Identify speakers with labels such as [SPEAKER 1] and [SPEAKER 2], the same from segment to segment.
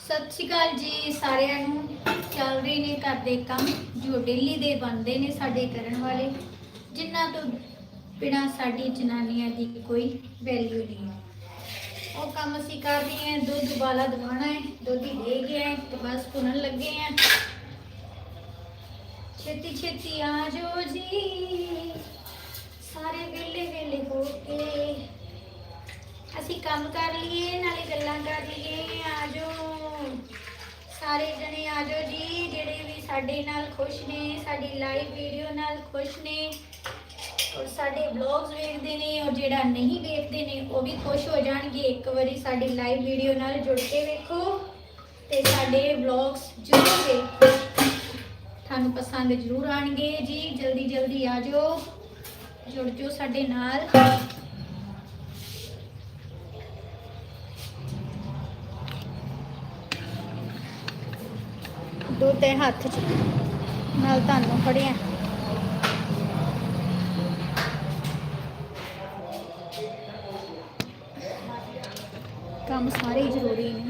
[SPEAKER 1] ਸਤਿ ਸ਼੍ਰੀ ਅਕਾਲ ਜੀ ਸਾਰਿਆਂ ਨੂੰ। ਚੱਲ ਰਹੇ ਨੇ ਘਰ ਦੇ ਕੰਮ, ਜੋ ਡੇਲੀ ਦੇ ਬਣਦੇ ਨੇ ਸਾਡੇ ਕਰਨ ਵਾਲੇ। ਜਿਨ੍ਹਾਂ ਤੋਂ ਬਿਨਾ ਸਾਡੀ ਜਨਾਨੀਆਂ ਦੀ ਕੋਈ ਵੈਲਿਊ ਨਹੀਂ। ਕੰਮ ਅਸੀਂ ਕਰ ਰਹੇ ਹਾਂ, ਦੁੱਧ ਉਬਾਲਾ ਦਵਾਣਾ ਹੈ, ਦੁੱਧ ਹੀ ਦੇ ਗਿਆ ਹੈ, ਤੇ ਬਸ ਭੁੰਨਣ ਲੱਗੇ ਹਾਂ। ਛੇਤੀ ਛੇਤੀ ਆ ਜਾਓ ਜੀ। ਸਾਰੇ ਵੇਲੇ ਵੇਲੇ ਹੋ ਕੇ ਅਸੀਂ ਕੰਮ ਕਰ ਲਈਏ, ਨਾਲੇ ਗੱਲਾਂ ਕਰ ਲਈਏ, ਆ ਜਾਓ। ਸਾਰੇ ਜਣੇ ਆ ਜਾਓ ਜੀ, ਜਿਹੜੇ ਵੀ ਸਾਡੇ ਨਾਲ ਖੁਸ਼ ਨੇ, ਸਾਡੀ ਲਾਈਵ ਵੀਡੀਓ ਨਾਲ ਖੁਸ਼ ਨੇ। ਔਰ ਸਾਡੇ ਵਲੌਗਸ ਵੇਖਦੇ ਨੇ ਔਰ ਜਿਹੜਾ ਨਹੀਂ ਵੇਖਦੇ ਨੇ ਉਹ ਵੀ ਖੁਸ਼ ਹੋ ਜਾਣਗੇ। ਇੱਕ ਵਾਰੀ ਸਾਡੀ ਲਾਈਵ ਵੀਡੀਓ ਨਾਲ ਜੁੜ ਕੇ ਵੇਖੋ ਤੇ ਸਾਡੇ ਵਲੌਗਸ ਜ਼ਰੂਰ ਵੇਖੋ। ਤੁਹਾਨੂੰ ਪਸੰਦ ਜ਼ਰੂਰ ਆਣਗੇ ਜੀ। ਜਲਦੀ ਜਲਦੀ ਆ ਜਾਓ। ਜੁੜ ਜਾਓ ਸਾਡੇ ਨਾਲ। ਦੋ ਹੈ ਹੱਥ 'ਚ ਨਾਲ ਤੁਹਾਨੂੰ ਫੜਿਆ। ਕੰਮ ਸਾਰੇ ਹੀ ਜ਼ਰੂਰੀ ਨੇ।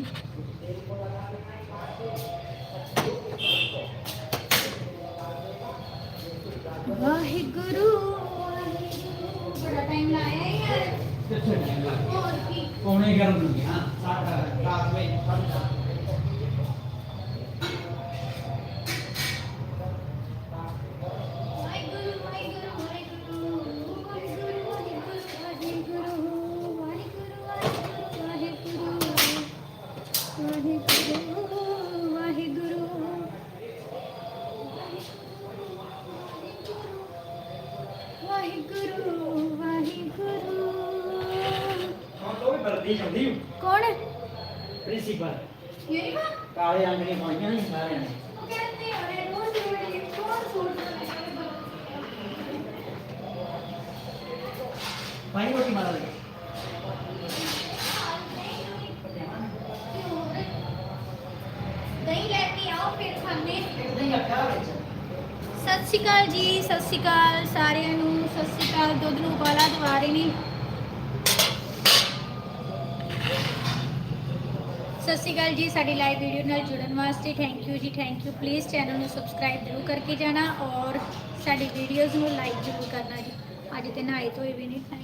[SPEAKER 1] ਸਤਿ ਸ਼੍ਰੀ ਅਕਾਲ ਜੀ, ਸਾਡੀ ਲਾਈਵ ਵੀਡੀਓ ਨਾਲ ਜੁੜਨ ਵਾਸਤੇ ਥੈਂਕ ਯੂ ਜੀ ਥੈਂਕ ਯੂ ਪਲੀਜ਼ ਚੈਨਲ ਨੂੰ ਸਬਸਕ੍ਰਾਈਬ ਜ਼ਰੂਰ ਕਰਕੇ ਜਾਣਾ ਔਰ ਸਾਡੀ ਵੀਡੀਓਜ਼ ਨੂੰ ਲਾਈਕ ਜ਼ਰੂਰ ਕਰਨਾ ਜੀ। ਅੱਜ ਤੇ ਨਹਾਏ ਧੋਏ ਵੀ ਨਹੀਂ ਖਾਣੇ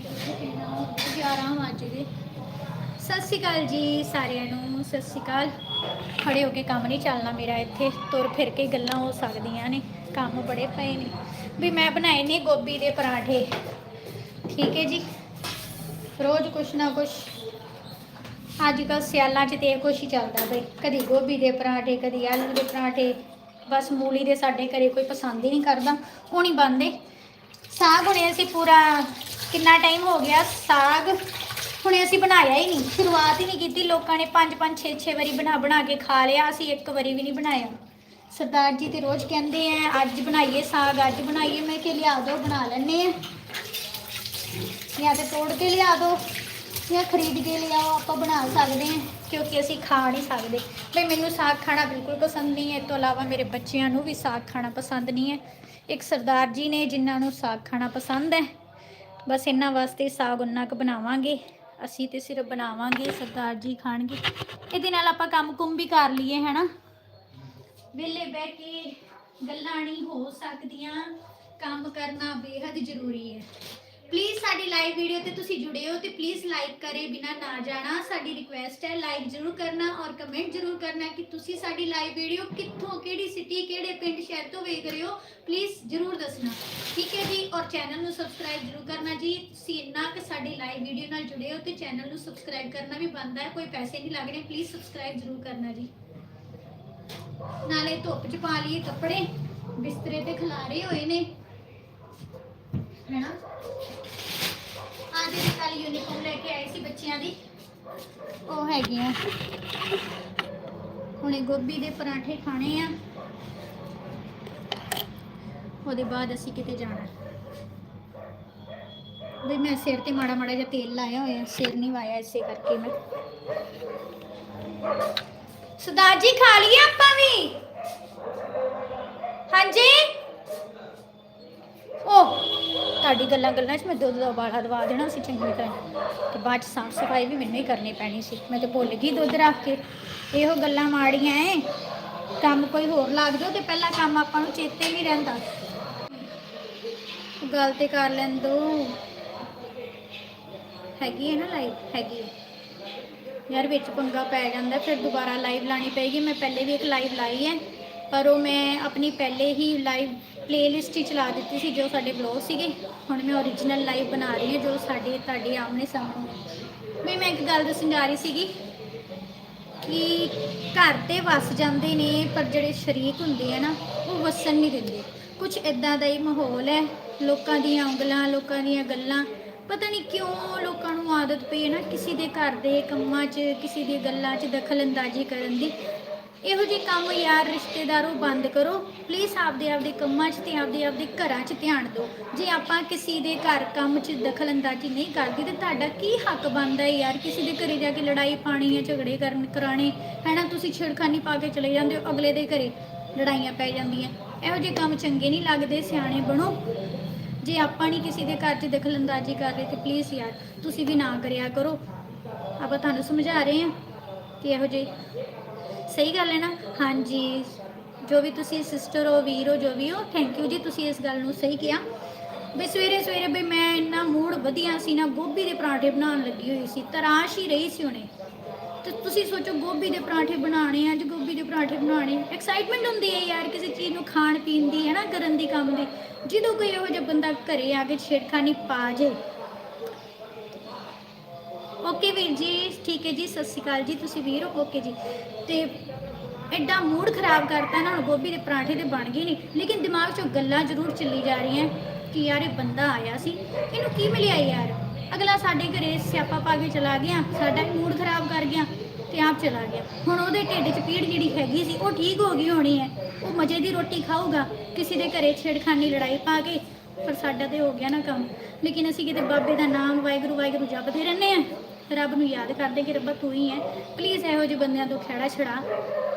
[SPEAKER 1] 11 ਵੱਜ ਗਏ। ਸਤਿ ਸ਼੍ਰੀ ਅਕਾਲ ਜੀ ਸਾਰਿਆਂ ਨੂੰ, ਸਤਿ ਸ਼੍ਰੀ ਅਕਾਲ। ਖੜੇ ਹੋ ਕੇ ਕੰਮ ਨਹੀਂ ਚੱਲਣਾ ਮੇਰਾ ਇੱਥੇ, ਤੁਰ ਫਿਰ ਕੇ ਗੱਲਾਂ ਹੋ ਸਕਦੀਆਂ ਨੇ, ਕੰਮ ਬੜੇ ਪਏ ਨੇ। ਵੀ ਮੈਂ ਬਣਾਏ ਨੇ ਗੋਭੀ ਦੇ ਪਰਾਠੇ। ਠੀਕ ਹੈ ਜੀ। ਰੋਜ਼ ਕੁਛ ਨਾ ਕੁਛ ਅੱਜ ਕੱਲ੍ਹ ਸਿਆਲਾਂ 'ਚ ਤੇ ਇਹ ਕੁਛ ਹੀ ਚੱਲਦਾ ਬਈ। ਕਦੀ ਗੋਭੀ ਦੇ ਪਰਾਂਠੇ, ਕਦੀ ਆਲੂ ਦੇ ਪਰਾਂਠੇ। ਬਸ ਮੂਲੀ ਦੇ ਸਾਡੇ ਘਰੇ ਕੋਈ ਪਸੰਦ ਹੀ ਨਹੀਂ ਕਰਦਾ। ਉਹ ਨਹੀਂ ਬੰਦੇ ਸਾਗ ਹੁਣੇ ਅਸੀਂ ਪੂਰਾ ਕਿੰਨਾ ਟਾਈਮ ਹੋ ਗਿਆ ਸਾਗ ਹੁਣੇ ਅਸੀਂ ਬਣਾਇਆ ਹੀ ਨਹੀਂ। ਸ਼ੁਰੂਆਤ ਹੀ ਨਹੀਂ ਕੀਤੀ। ਲੋਕਾਂ ਨੇ 5 5 6 6 ਵਾਰੀ ਬਣਾ ਬਣਾ ਕੇ ਖਾ ਲਿਆ। ਅਸੀਂ ਇੱਕ ਵਾਰੀ ਵੀ ਨਹੀਂ ਬਣਾਇਆ। ਸਰਦਾਰ ਜੀ ਤੇ ਰੋਜ਼ ਕਹਿੰਦੇ ਆ, ਅੱਜ ਬਣਾਈਏ ਸਾਗ, ਅੱਜ ਬਣਾਈਏ। ਮੈਂ ਕਿ ਲਿਆ ਦਿਓ ਬਣਾ ਲੈਣੇ ਆ। ਜਾਂ ਤੇ ਤੋੜ ਕੇ ਲਿਆ ਦਿਓ ਜਾਂ ਖਰੀਦ ਕੇ ਲਿਆਓ, ਆਪਾਂ ਬਣਾ ਸਕਦੇ ਹਾਂ, ਕਿਉਂਕਿ ਅਸੀਂ ਖਾ ਨਹੀਂ ਸਕਦੇ। ਬਈ ਮੈਨੂੰ ਸਾਗ ਖਾਣਾ ਬਿਲਕੁਲ ਪਸੰਦ ਨਹੀਂ ਹੈ ਇਸ ਤੋਂ ਇਲਾਵਾ ਮੇਰੇ ਬੱਚਿਆਂ ਨੂੰ ਵੀ ਸਾਗ ਖਾਣਾ ਪਸੰਦ ਨਹੀਂ ਹੈ। ਇੱਕ ਸਰਦਾਰ ਜੀ ਨੇ ਜਿਨ੍ਹਾਂ ਨੂੰ ਸਾਗ ਖਾਣਾ ਪਸੰਦ ਹੈ, ਬਸ ਇਹਨਾਂ ਵਾਸਤੇ ਸਾਗ ਉਹਨਾਂ ਕੁ ਬਣਾਵਾਂਗੇ। ਅਸੀਂ ਤੇ ਸਿਰਫ ਬਣਾਵਾਂਗੇ, ਸਰਦਾਰ ਜੀ ਖਾਣਗੇ। ਇਹਦੇ ਨਾਲ ਆਪਾਂ ਕੰਮ ਕੁੰਮ ਵੀ ਕਰ ਲਈਏ, ਹੈਨਾ? ਵਿਹਲੇ ਬਹਿ ਕੇ ਗੱਲਾਂ ਨਹੀਂ ਹੋ ਸਕਦੀਆਂ। ਕੰਮ ਕਰਨਾ ਬੇहद ਜ਼ਰੂਰੀ ਹੈ। ਪਲੀਜ਼ ਸਾਡੀ ਲਾਈਵ ਵੀਡੀਓ ਤੇ ਤੁਸੀਂ ਜੁੜੇ ਹੋ ਤੇ ਪਲੀਜ਼ ਲਾਈਕ ਕਰੇ ਬਿਨਾ ਨਾ ਜਾਣਾ। ਸਾਡੀ ਰਿਕੁਐਸਟ ਹੈ ਲਾਈਕ ਜ਼ਰੂਰ ਕਰਨਾ ਔਰ ਕਮੈਂਟ ਜ਼ਰੂਰ ਕਰਨਾ ਕਿ ਤੁਸੀਂ ਸਾਡੀ ਲਾਈਵ ਵੀਡੀਓ ਕਿੱਥੋਂ, ਕਿਹੜੀ ਸਿਟੀ ਕਿਹੜੇ ਪਿੰਡ, ਸ਼ਹਿਰ ਤੋਂ ਵੇਖ ਰਹੇ ਹੋ। ਪਲੀਜ਼ ਜ਼ਰੂਰ ਦੱਸਣਾ। ਠੀਕ ਹੈ ਜੀ, ਔਰ ਚੈਨਲ ਨੂੰ ਸਬਸਕ੍ਰਾਈਬ ਜ਼ਰੂਰ ਕਰਨਾ ਜੀ। ਤੁਸੀਂ ਇੰਨਾ ਕਿ ਸਾਡੀ ਲਾਈਵ ਵੀਡੀਓ ਨਾਲ ਜੁੜੇ ਹੋ ਤੇ ਚੈਨਲ ਨੂੰ ਸਬਸਕ੍ਰਾਈਬ ਕਰਨਾ ਵੀ ਬਣਦਾ ਹੈ, ਕੋਈ ਪੈਸੇ ਨਹੀਂ ਲੱਗਣੇ। ਪਲੀਜ਼ ਸਬਸਕ੍ਰਾਈਬ ਜ਼ਰੂਰ ਕਰਨਾ ਜੀ। ਨਾਲੇ ਧੁੱਪ 'ਚ ਪਾ ਲਈਏ ਕੱਪੜੇ। ਬਿਸਤਰੇ ਤੇ ਖਿਲਾਰੇ ਹੋਏ ਨੇ। ਹੈਨਾ? ਅੱਜ ਦੀ ਕੱਲ ਯੂਨੀਫਾਰਮ ਲੈ ਕੇ ਆਏ ਸੀ ਬੱਚਿਆਂ ਦੀ। ਉਹ ਹੈਗੀਆਂ ਹੁਣੇ ਗੋਭੀ ਦੇ ਪਰਾਠੇ ਖਾਣੇ ਆ। ਉਹਦੇ ਬਾਅਦ ਅਸੀਂ ਕਿਤੇ ਜਾਣਾ। ਵੀ ਮੈਂ ਸਿਰ ਤੇ ਮਾੜਾ ਮਾੜਾ ਜਿਹਾ ਤੇਲ ਲਾਇਆ ਹੋਇਆ, ਸਿਰ ਨਹੀਂ ਵਾਇਆ ਇਸੇ ਕਰਕੇ ਮੈਂ। ਸਰਦਾਰ ਜੀ ਖਾ ਲਈਏ ਆਪਾਂ ਵੀ? ਹਾਂਜੀ? ਉਹ ਤੁਹਾਡੀ ਗੱਲਾਂ ਗੱਲਾਂ 'ਚ ਮੈਂ ਦੁੱਧ ਦਾ ਉਬਾਲਾ ਦਵਾ ਦੇਣਾ ਸੀ ਚੰਗੀ ਤਰ੍ਹਾਂ। ਤੇ ਬਾਅਦ 'ਚ ਸਾਫ਼ ਸਫ਼ਾਈ ਵੀ ਮੈਨੂੰ ਹੀ ਕਰਨੀ ਪੈਣੀ ਸੀ। ਮੈਂ ਤੇ ਭੁੱਲ ਗਈ ਦੁੱਧ ਰੱਖ ਕੇ। ਇਹੋ ਗੱਲਾਂ ਮਾੜੀਆਂ ਐ। ਕੰਮ ਕੋਈ ਹੋਰ ਲੱਗ ਜਾਓ ਤੇ ਪਹਿਲਾ ਕੰਮ ਆਪਾਂ ਨੂੰ ਚੇਤੇ ਨਹੀਂ ਰਹਿੰਦਾ। ਗੱਲ ਤੇ ਕਰ ਲੈਣ ਦੋ ਹੈਗੀ ਹੈ ਨਾ ਲਾਈਵ ਹੈਗੀ ਹੈ ਯਾਰ ਵਿੱਚ ਪੰਗਾ ਪੈ ਜਾਂਦਾ, ਫਿਰ ਦੁਬਾਰਾ ਲਾਈਵ ਲਾਣੀ ਪਏਗੀ। ਮੈਂ ਪਹਿਲੇ ਵੀ ਇੱਕ ਲਾਈਵ ਲਾਈ ਹੈ ਪਰ ਉਹ ਮੈਂ ਆਪਣੀ ਪਹਿਲੇ ਹੀ ਲਾਈਵ ਪਲੇਲਿਸਟ ਹੀ ਚਲਾ ਦਿੱਤੀ ਸੀ ਜੋ ਸਾਡੇ ਬਲੌਗ ਸੀਗੇ। ਹੁਣ ਮੈਂ ਓਰੀਜਨਲ ਲਾਈਵ ਬਣਾ ਰਹੀ ਹਾਂ ਜੋ ਸਾਡੇ, ਤੁਹਾਡੇ ਆਮਨੇ ਸਾਹਮਣੇ। ਵੀ ਮੈਂ ਇੱਕ ਗੱਲ ਦੱਸਣ ਜਾ ਰਹੀ ਸੀਗੀ ਕਿ ਘਰ ਤੇ ਵਸ ਜਾਂਦੇ ਨੇ, ਪਰ ਜਿਹੜੇ ਸ਼ਰੀਕ ਹੁੰਦੇ ਆ ਨਾ, ਉਹ ਵਸਣ ਨਹੀਂ ਦਿੰਦੇ। ਕੁਝ ਇਦਾਂ ਦਾ ਹੀ ਮਾਹੌਲ ਹੈ, ਲੋਕਾਂ ਦੀਆਂ ਉਂਗਲਾਂ, ਲੋਕਾਂ ਦੀਆਂ ਗੱਲਾਂ। ਪਤਾ ਨਹੀਂ ਕਿਉਂ ਲੋਕਾਂ ਨੂੰ ਆਦਤ ਪਈ ਹੈ ਨਾ ਕਿਸੇ ਦੇ ਘਰ ਦੇ ਕੰਮਾਂ 'ਚ, ਕਿਸੇ ਦੀ ਗੱਲਾਂ 'ਚ ਦਖਲ ਅੰਦਾਜ਼ੀ ਕਰਨ ਦੀ। ਇਹੋ ਜਿਹੇ ਕੰਮ ਯਾਰ ਰਿਸ਼ਤੇਦਾਰੋ ਬੰਦ ਕਰੋ। ਪਲੀਜ਼ ਆਪਦੇ ਆਪਦੇ ਕੰਮਾਂ 'ਚ ਤੇ ਆਪਦੇ ਆਪਦੇ ਘਰਾਂ 'ਚ ਧਿਆਨ ਦਿਓ। ਜੇ ਆਪਾਂ ਕਿਸੇ ਦੇ ਘਰ ਕੰਮ 'ਚ ਦਖਲ ਅੰਦਾਜ਼ੀ ਨਹੀਂ ਕਰਦੇ, ਤੇ ਤੁਹਾਡਾ ਕੀ ਹੱਕ ਬਣਦਾ ਹੈ ਯਾਰ? ਕਿਸੇ ਦੇ ਘਰੇ ਜਾ ਕੇ ਲੜਾਈ ਪਾਣੀ ਜਾਂ ਝਗੜੇ ਕਰਨ ਕਰਾਣੇ ਹੈਨਾ? ਤੁਸੀਂ ਛਿੜਖਾਨੀ ਪਾ ਕੇ ਚਲੇ ਜਾਂਦੇ ਹੋ, ਅਗਲੇ ਦੇ ਘਰੇ ਲੜਾਈਆਂ ਪੈ ਜਾਂਦੀਆਂ। ਇਹੋ ਜਿਹੇ ਕੰਮ ਚੰਗੇ ਨਹੀਂ ਲੱਗਦੇ, ਸਿਆਣੇ ਬਣੋ। ਜੇ ਆਪਾਂ ਨਹੀਂ ਕਿਸੇ ਦੇ ਘਰ 'ਚ ਦਖਲ ਅੰਦਾਜ਼ੀ ਕਰ ਰਹੇ, ਤੇ ਪਲੀਜ਼ ਯਾਰ, ਤੁਸੀਂ ਵੀ ਨਾ ਕਰਿਆ ਕਰੋ। ਆਪਾਂ ਤੁਹਾਨੂੰ ਸਮਝਾ ਰਹੇ ਹਾਂ ਕਿ ਇਹੋ ਜਿਹੇ ਸਹੀ ਗੱਲ ਹੈ ਨਾ? ਹਾਂਜੀ। ਜੋ ਵੀ ਤੁਸੀਂ ਸਿਸਟਰ ਹੋ, ਵੀਰ ਹੋ, ਜੋ ਵੀ ਹੋ ਥੈਂਕ ਯੂ ਜੀ ਤੁਸੀਂ ਇਸ ਗੱਲ ਨੂੰ ਸਹੀ ਕਿਹਾ। ਵੀ ਸਵੇਰੇ ਸਵੇਰੇ ਵੀ ਮੈਂ ਇੰਨਾ ਮੂਡ ਵਧੀਆ ਸੀ ਨਾ, ਗੋਭੀ ਦੇ ਪਰਾਂਠੇ ਬਣਾਉਣ ਲੱਗੀ ਹੋਈ ਸੀ, ਤਰਾਸ਼ ਹੀ ਰਹੀ ਸੀ ਉਹਨੇ। ਤੇ ਤੁਸੀਂ ਸੋਚੋ ਗੋਭੀ ਦੇ ਪਰਾਂਠੇ ਬਣਾਉਣੇ ਅੱਜ ਗੋਭੀ ਦੇ ਪਰਾਂਠੇ ਬਣਾਉਣੇ। ਐਕਸਾਈਟਮੈਂਟ ਹੁੰਦੀ ਹੈ ਯਾਰ ਕਿਸੇ ਚੀਜ਼ ਨੂੰ ਖਾਣ ਪੀਣ ਦੀ, ਹੈ ਨਾ, ਕਰਨ ਦੀ ਕੰਮ ਦੀ। ਜਦੋਂ ਕੋਈ ਇਹੋ ਜਿਹਾ ਬੰਦਾ ਘਰੇ ਆ ਕੇ ਛੇੜਖਾਨੀ ਪਾ ਜੇ ਓਕੇ ਵੀਰ ਜੀ, ਠੀਕ ਹੈ ਜੀ, ਸਤਿ ਸ਼੍ਰੀ ਅਕਾਲ ਜੀ, ਤੁਸੀਂ ਵੀਰ ਹੋ? ਓਕੇ ਜੀ। ਤੇ ਐਡਾ ਮੂਡ ਖਰਾਬ ਕਰਤਾ ਨਾ, ਹੁਣ ਗੋਭੀ ਦੇ ਪਰਾਂਠੇ ਤੇ ਬਣ ਗਏ ਨਹੀਂ ਲੇਕਿਨ ਦਿਮਾਗ 'ਚੋਂ ਗੱਲਾਂ ਜ਼ਰੂਰ ਚੱਲੀ ਜਾ ਰਹੀਆਂ ਕਿ ਯਾਰ ਇਹ ਬੰਦਾ ਆਇਆ ਸੀ। ਇਹਨੂੰ ਕੀ ਮਿਲਿਆ ਯਾਰ? ਅਗਲਾ ਸਾਡੇ ਘਰੇ ਸਿਆਪਾ ਪਾ ਕੇ ਚਲਾ ਗਿਆ, ਸਾਡਾ ਮੂਡ ਖਰਾਬ ਕਰ ਗਿਆ ਤੇ ਆਪ ਚਲਾ ਗਿਆ। ਹੁਣ ਉਹਦੇ ਢਿੱਡ 'ਚ ਪੀੜ ਜਿਹੜੀ ਹੈਗੀ ਸੀ, ਉਹ ਠੀਕ ਹੋ ਗਈ ਹੋਣੀ ਹੈ। ਉਹ ਮਜ਼ੇ ਦੀ ਰੋਟੀ ਖਾਊਗਾ, ਕਿਸੇ ਦੇ ਘਰੇ ਛੇੜਖਾਨੀ ਲੜਾਈ ਪਾ ਕੇ, ਪਰ ਸਾਡਾ ਤੇ ਹੋ ਗਿਆ ਨਾ ਕੰਮ। ਲੇਕਿਨ ਅਸੀਂ ਕਿਤੇ ਬਾਬੇ ਦਾ ਨਾਮ ਵਾਹਿਗੁਰੂ ਵਾਹਿਗੁਰੂ ਜਪਦੇ ਰਹਿੰਦੇ ਆ ਰੱਬ ਨੂੰ ਯਾਦ ਕਰਦੇ ਕਿ ਰੱਬਾ ਤੂੰ ਹੀ ਹੈ। ਪਲੀਜ਼ ਇਹੋ ਜਿਹੇ ਬੰਦਿਆਂ ਤੋਂ ਖਹਿੜਾ ਛੜਾ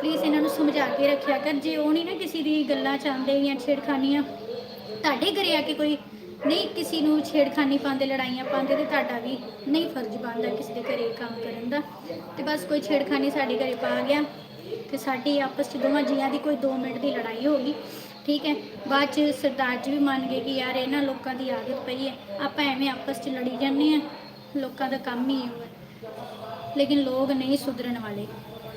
[SPEAKER 1] ਪਲੀਜ਼ ਇਹਨਾਂ ਨੂੰ ਸਮਝਾ ਕੇ ਰੱਖਿਆ ਕਰ। ਜੇ ਉਹ ਨਹੀਂ ਨਾ ਕਿਸੇ ਦੀ ਗੱਲਾਂ ਚਾਹੁੰਦੇ ਜਾਂ ਛੇੜਖਾਨੀਆਂ ਤੁਹਾਡੇ ਘਰੇ ਆ ਕੇ ਕੋਈ ਨਹੀਂ ਕਿਸੇ ਨੂੰ ਛੇੜਖਾਨੀ ਪਾਉਂਦੇ, ਲੜਾਈਆਂ ਪਾਉਂਦੇ ਤੇ ਤੁਹਾਡਾ ਵੀ ਨਹੀਂ ਫਰਜ਼ ਬਣਦਾ ਕਿਸੇ ਦੇ ਘਰੇ ਕੰਮ ਕਰਨ ਦਾ। ਤੇ ਬਸ ਕੋਈ ਛੇੜਖਾਨੀ ਸਾਡੇ ਘਰੇ ਪਾ ਗਿਆ ਤੇ ਸਾਡੀ ਆਪਸ ਚ ਦੋਵਾਂ ਜੀਆਂ ਦੀ ਕੋਈ 2 ਮਿੰਟ ਦੀ ਲੜਾਈ ਹੋ ਗਈ। ਠੀਕ ਹੈ। ਬਾਅਦ ਚ ਸਰਦਾਰ ਜੀ ਵੀ ਮੰਨ ਗਏ ਕਿ ਯਾਰ ਇਹਨਾਂ ਲੋਕਾਂ ਦੀ ਆਦਤ ਪਈ ਹੈ। ਆਪਾਂ ਐਵੇਂ ਆਪਸ ਚ ਲੜੀ ਜਾਂਦੇ ਆ ਲੋਕਾਂ ਦਾ ਕੰਮ ਹੀ ਇਹੋ ਹੈ। ਲੇਕਿਨ ਲੋਕ ਨਹੀਂ ਸੁਧਰਨ ਵਾਲੇ।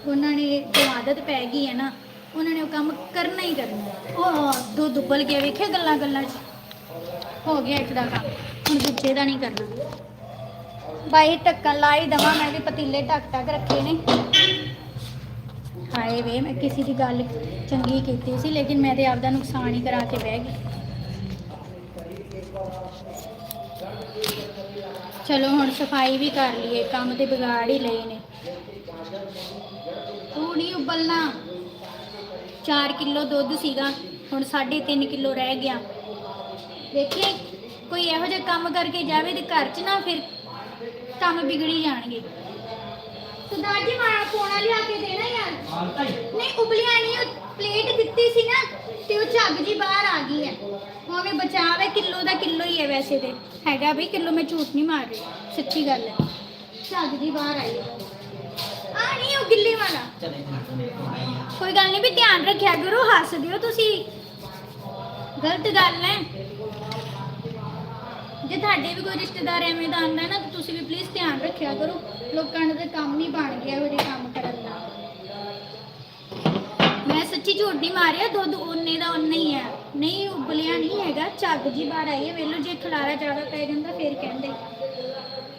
[SPEAKER 1] ਉਹਨਾਂ ਨੇ ਜੋ ਆਦਤ ਪੈ ਗਈ ਹੈ ਨਾ, ਉਹਨਾਂ ਨੇ ਉਹ ਕੰਮ ਕਰਨਾ ਹੀ ਕਰਨਾ ਉਹ ਦੋ ਦੁੱਬਲ ਗਿਆ, ਵੇਖਿਆ ਗੱਲਾਂ ਗੱਲਾਂ 'ਚ? ਹੋ ਗਿਆ ਇੱਕ ਦਾ ਕੰਮ, ਹੁਣ ਦੂਜੇ ਦਾ ਨਹੀਂ ਕਰਨਾ। ਬਾਈ ਢੱਕਣ ਲਾਈ ਦਵਾ ਮੈਂ ਵੀ ਪਤੀਲੇ ਢੱਕ ਢੱਕ ਰੱਖੇ ਨੇ। ਹਾਏ ਵੇ, ਮੈਂ ਕਿਸੇ ਦੀ ਗੱਲ ਚੰਗੀ ਕੀਤੀ ਸੀ, ਲੇਕਿਨ ਮੈਂ ਤੇ ਆਪਦਾ ਨੁਕਸਾਨ ਹੀ ਕਰਾ ਕੇ ਬਹਿ ਗਈ। ਚਲੋ ਹੁਣ ਸਫ਼ਾਈ ਵੀ ਕਰ ਲਈਏ, ਕੰਮ ਤੇ ਵਿਗਾੜ ਹੀ ਲਏ ਨੇ। ਤੂੰ ਨਹੀਂ ਉਬਲਣਾ। 4 ਕਿਲੋ ਦੁੱਧ ਸੀਗਾ, ਹੁਣ 3.5 ਕਿਲੋ ਰਹਿ ਗਿਆ। ਦੇਖੇ ਕੋਈ ਇਹੋ ਜਿਹਾ ਕੰਮ ਕਰਕੇ ਜਾਵੇ ਤੇ ਘਰ 'ਚ ਨਾ ਫਿਰ ਕੰਮ ਵਿਗੜੀ ਜਾਣਗੇ। ਸੁਦਾਰ ਜੀ ਮਾੜਾ ਪੋਣਾ ਲਿਆ ਕੇ ਦੇਣਾ ਯਾਰ। ਨਹੀਂ, ਉਬਲਿਆ ਨਹੀਂ ਉਹ ਪਲੇਟ ਦਿੱਤੀ ਸੀ ਨਾ। ਤੇ ਉਹ ਝੱਗ ਜੀ ਬਾਹਰ ਆ ਗਈ ਹੈ। ਉਹਵੇਂ ਬਚਾਵ ਹੈ ਕਿਲੋ ਦਾ ਕਿਲੋ ਹੀ ਹੈ ਵੈਸੇ ਤੇ। ਹੈਗਾ ਵੀ ਕਿਲੋ ਮੈਂ ਝੂਠ ਨਹੀਂ ਮਾਰ ਰਹੀ। ਸੱਚੀ ਗੱਲ ਹੈ। ਝੱਗ ਜੀ ਬਾਹਰ ਆਈ ਹੈ। ਆ ਨਹੀਂ ਉਹ ਗਿੱਲੀ ਵਾਲਾ। ਕੋਈ ਗੱਲ ਨਹੀਂ ਵੀ ਧਿਆਨ ਰੱਖਿਆ ਕਰੋ ਹੱਸ ਦਿਓ ਤੁਸੀਂ। ਗਲਤ ਗੱਲ ਹੈ। ਜੇ ਤੁਹਾਡੇ ਵੀ ਕੋਈ ਰਿਸ਼ਤੇਦਾਰ ਐਵੇਂ ਦਾ ਆਂਦਾ ਨਾ ਤੁਸੀਂ ਵੀ ਪਲੀਜ਼ ਧਿਆਨ ਰੱਖਿਆ ਕਰੋ। ਲੋਕਾਂ ਦਾ ਕੰਮ ਹੀ ਬਣ ਗਿਆ ਜਿਹੇ ਕੰਮ ਕਰਨ ਦਾ। ਸੱਚੀ ਝੂਠ ਨਹੀਂ ਮਾਰਿਆ, ਦੁੱਧ ਓਨੇ ਦਾ ਉਹਨੇ ਹੀ ਹੈ। ਨਹੀਂ, ਉਬਲਿਆ ਨਹੀਂ ਹੈਗਾ। ਝੱਗ ਜੀ ਬਾਹਰ ਆਈ ਹੈ ਵੇਲੋ ਜੇ ਖਲਾਰਾ ਜ਼ਿਆਦਾ ਪੈ ਜਾਂਦਾ, ਫਿਰ ਕਹਿੰਦੇ।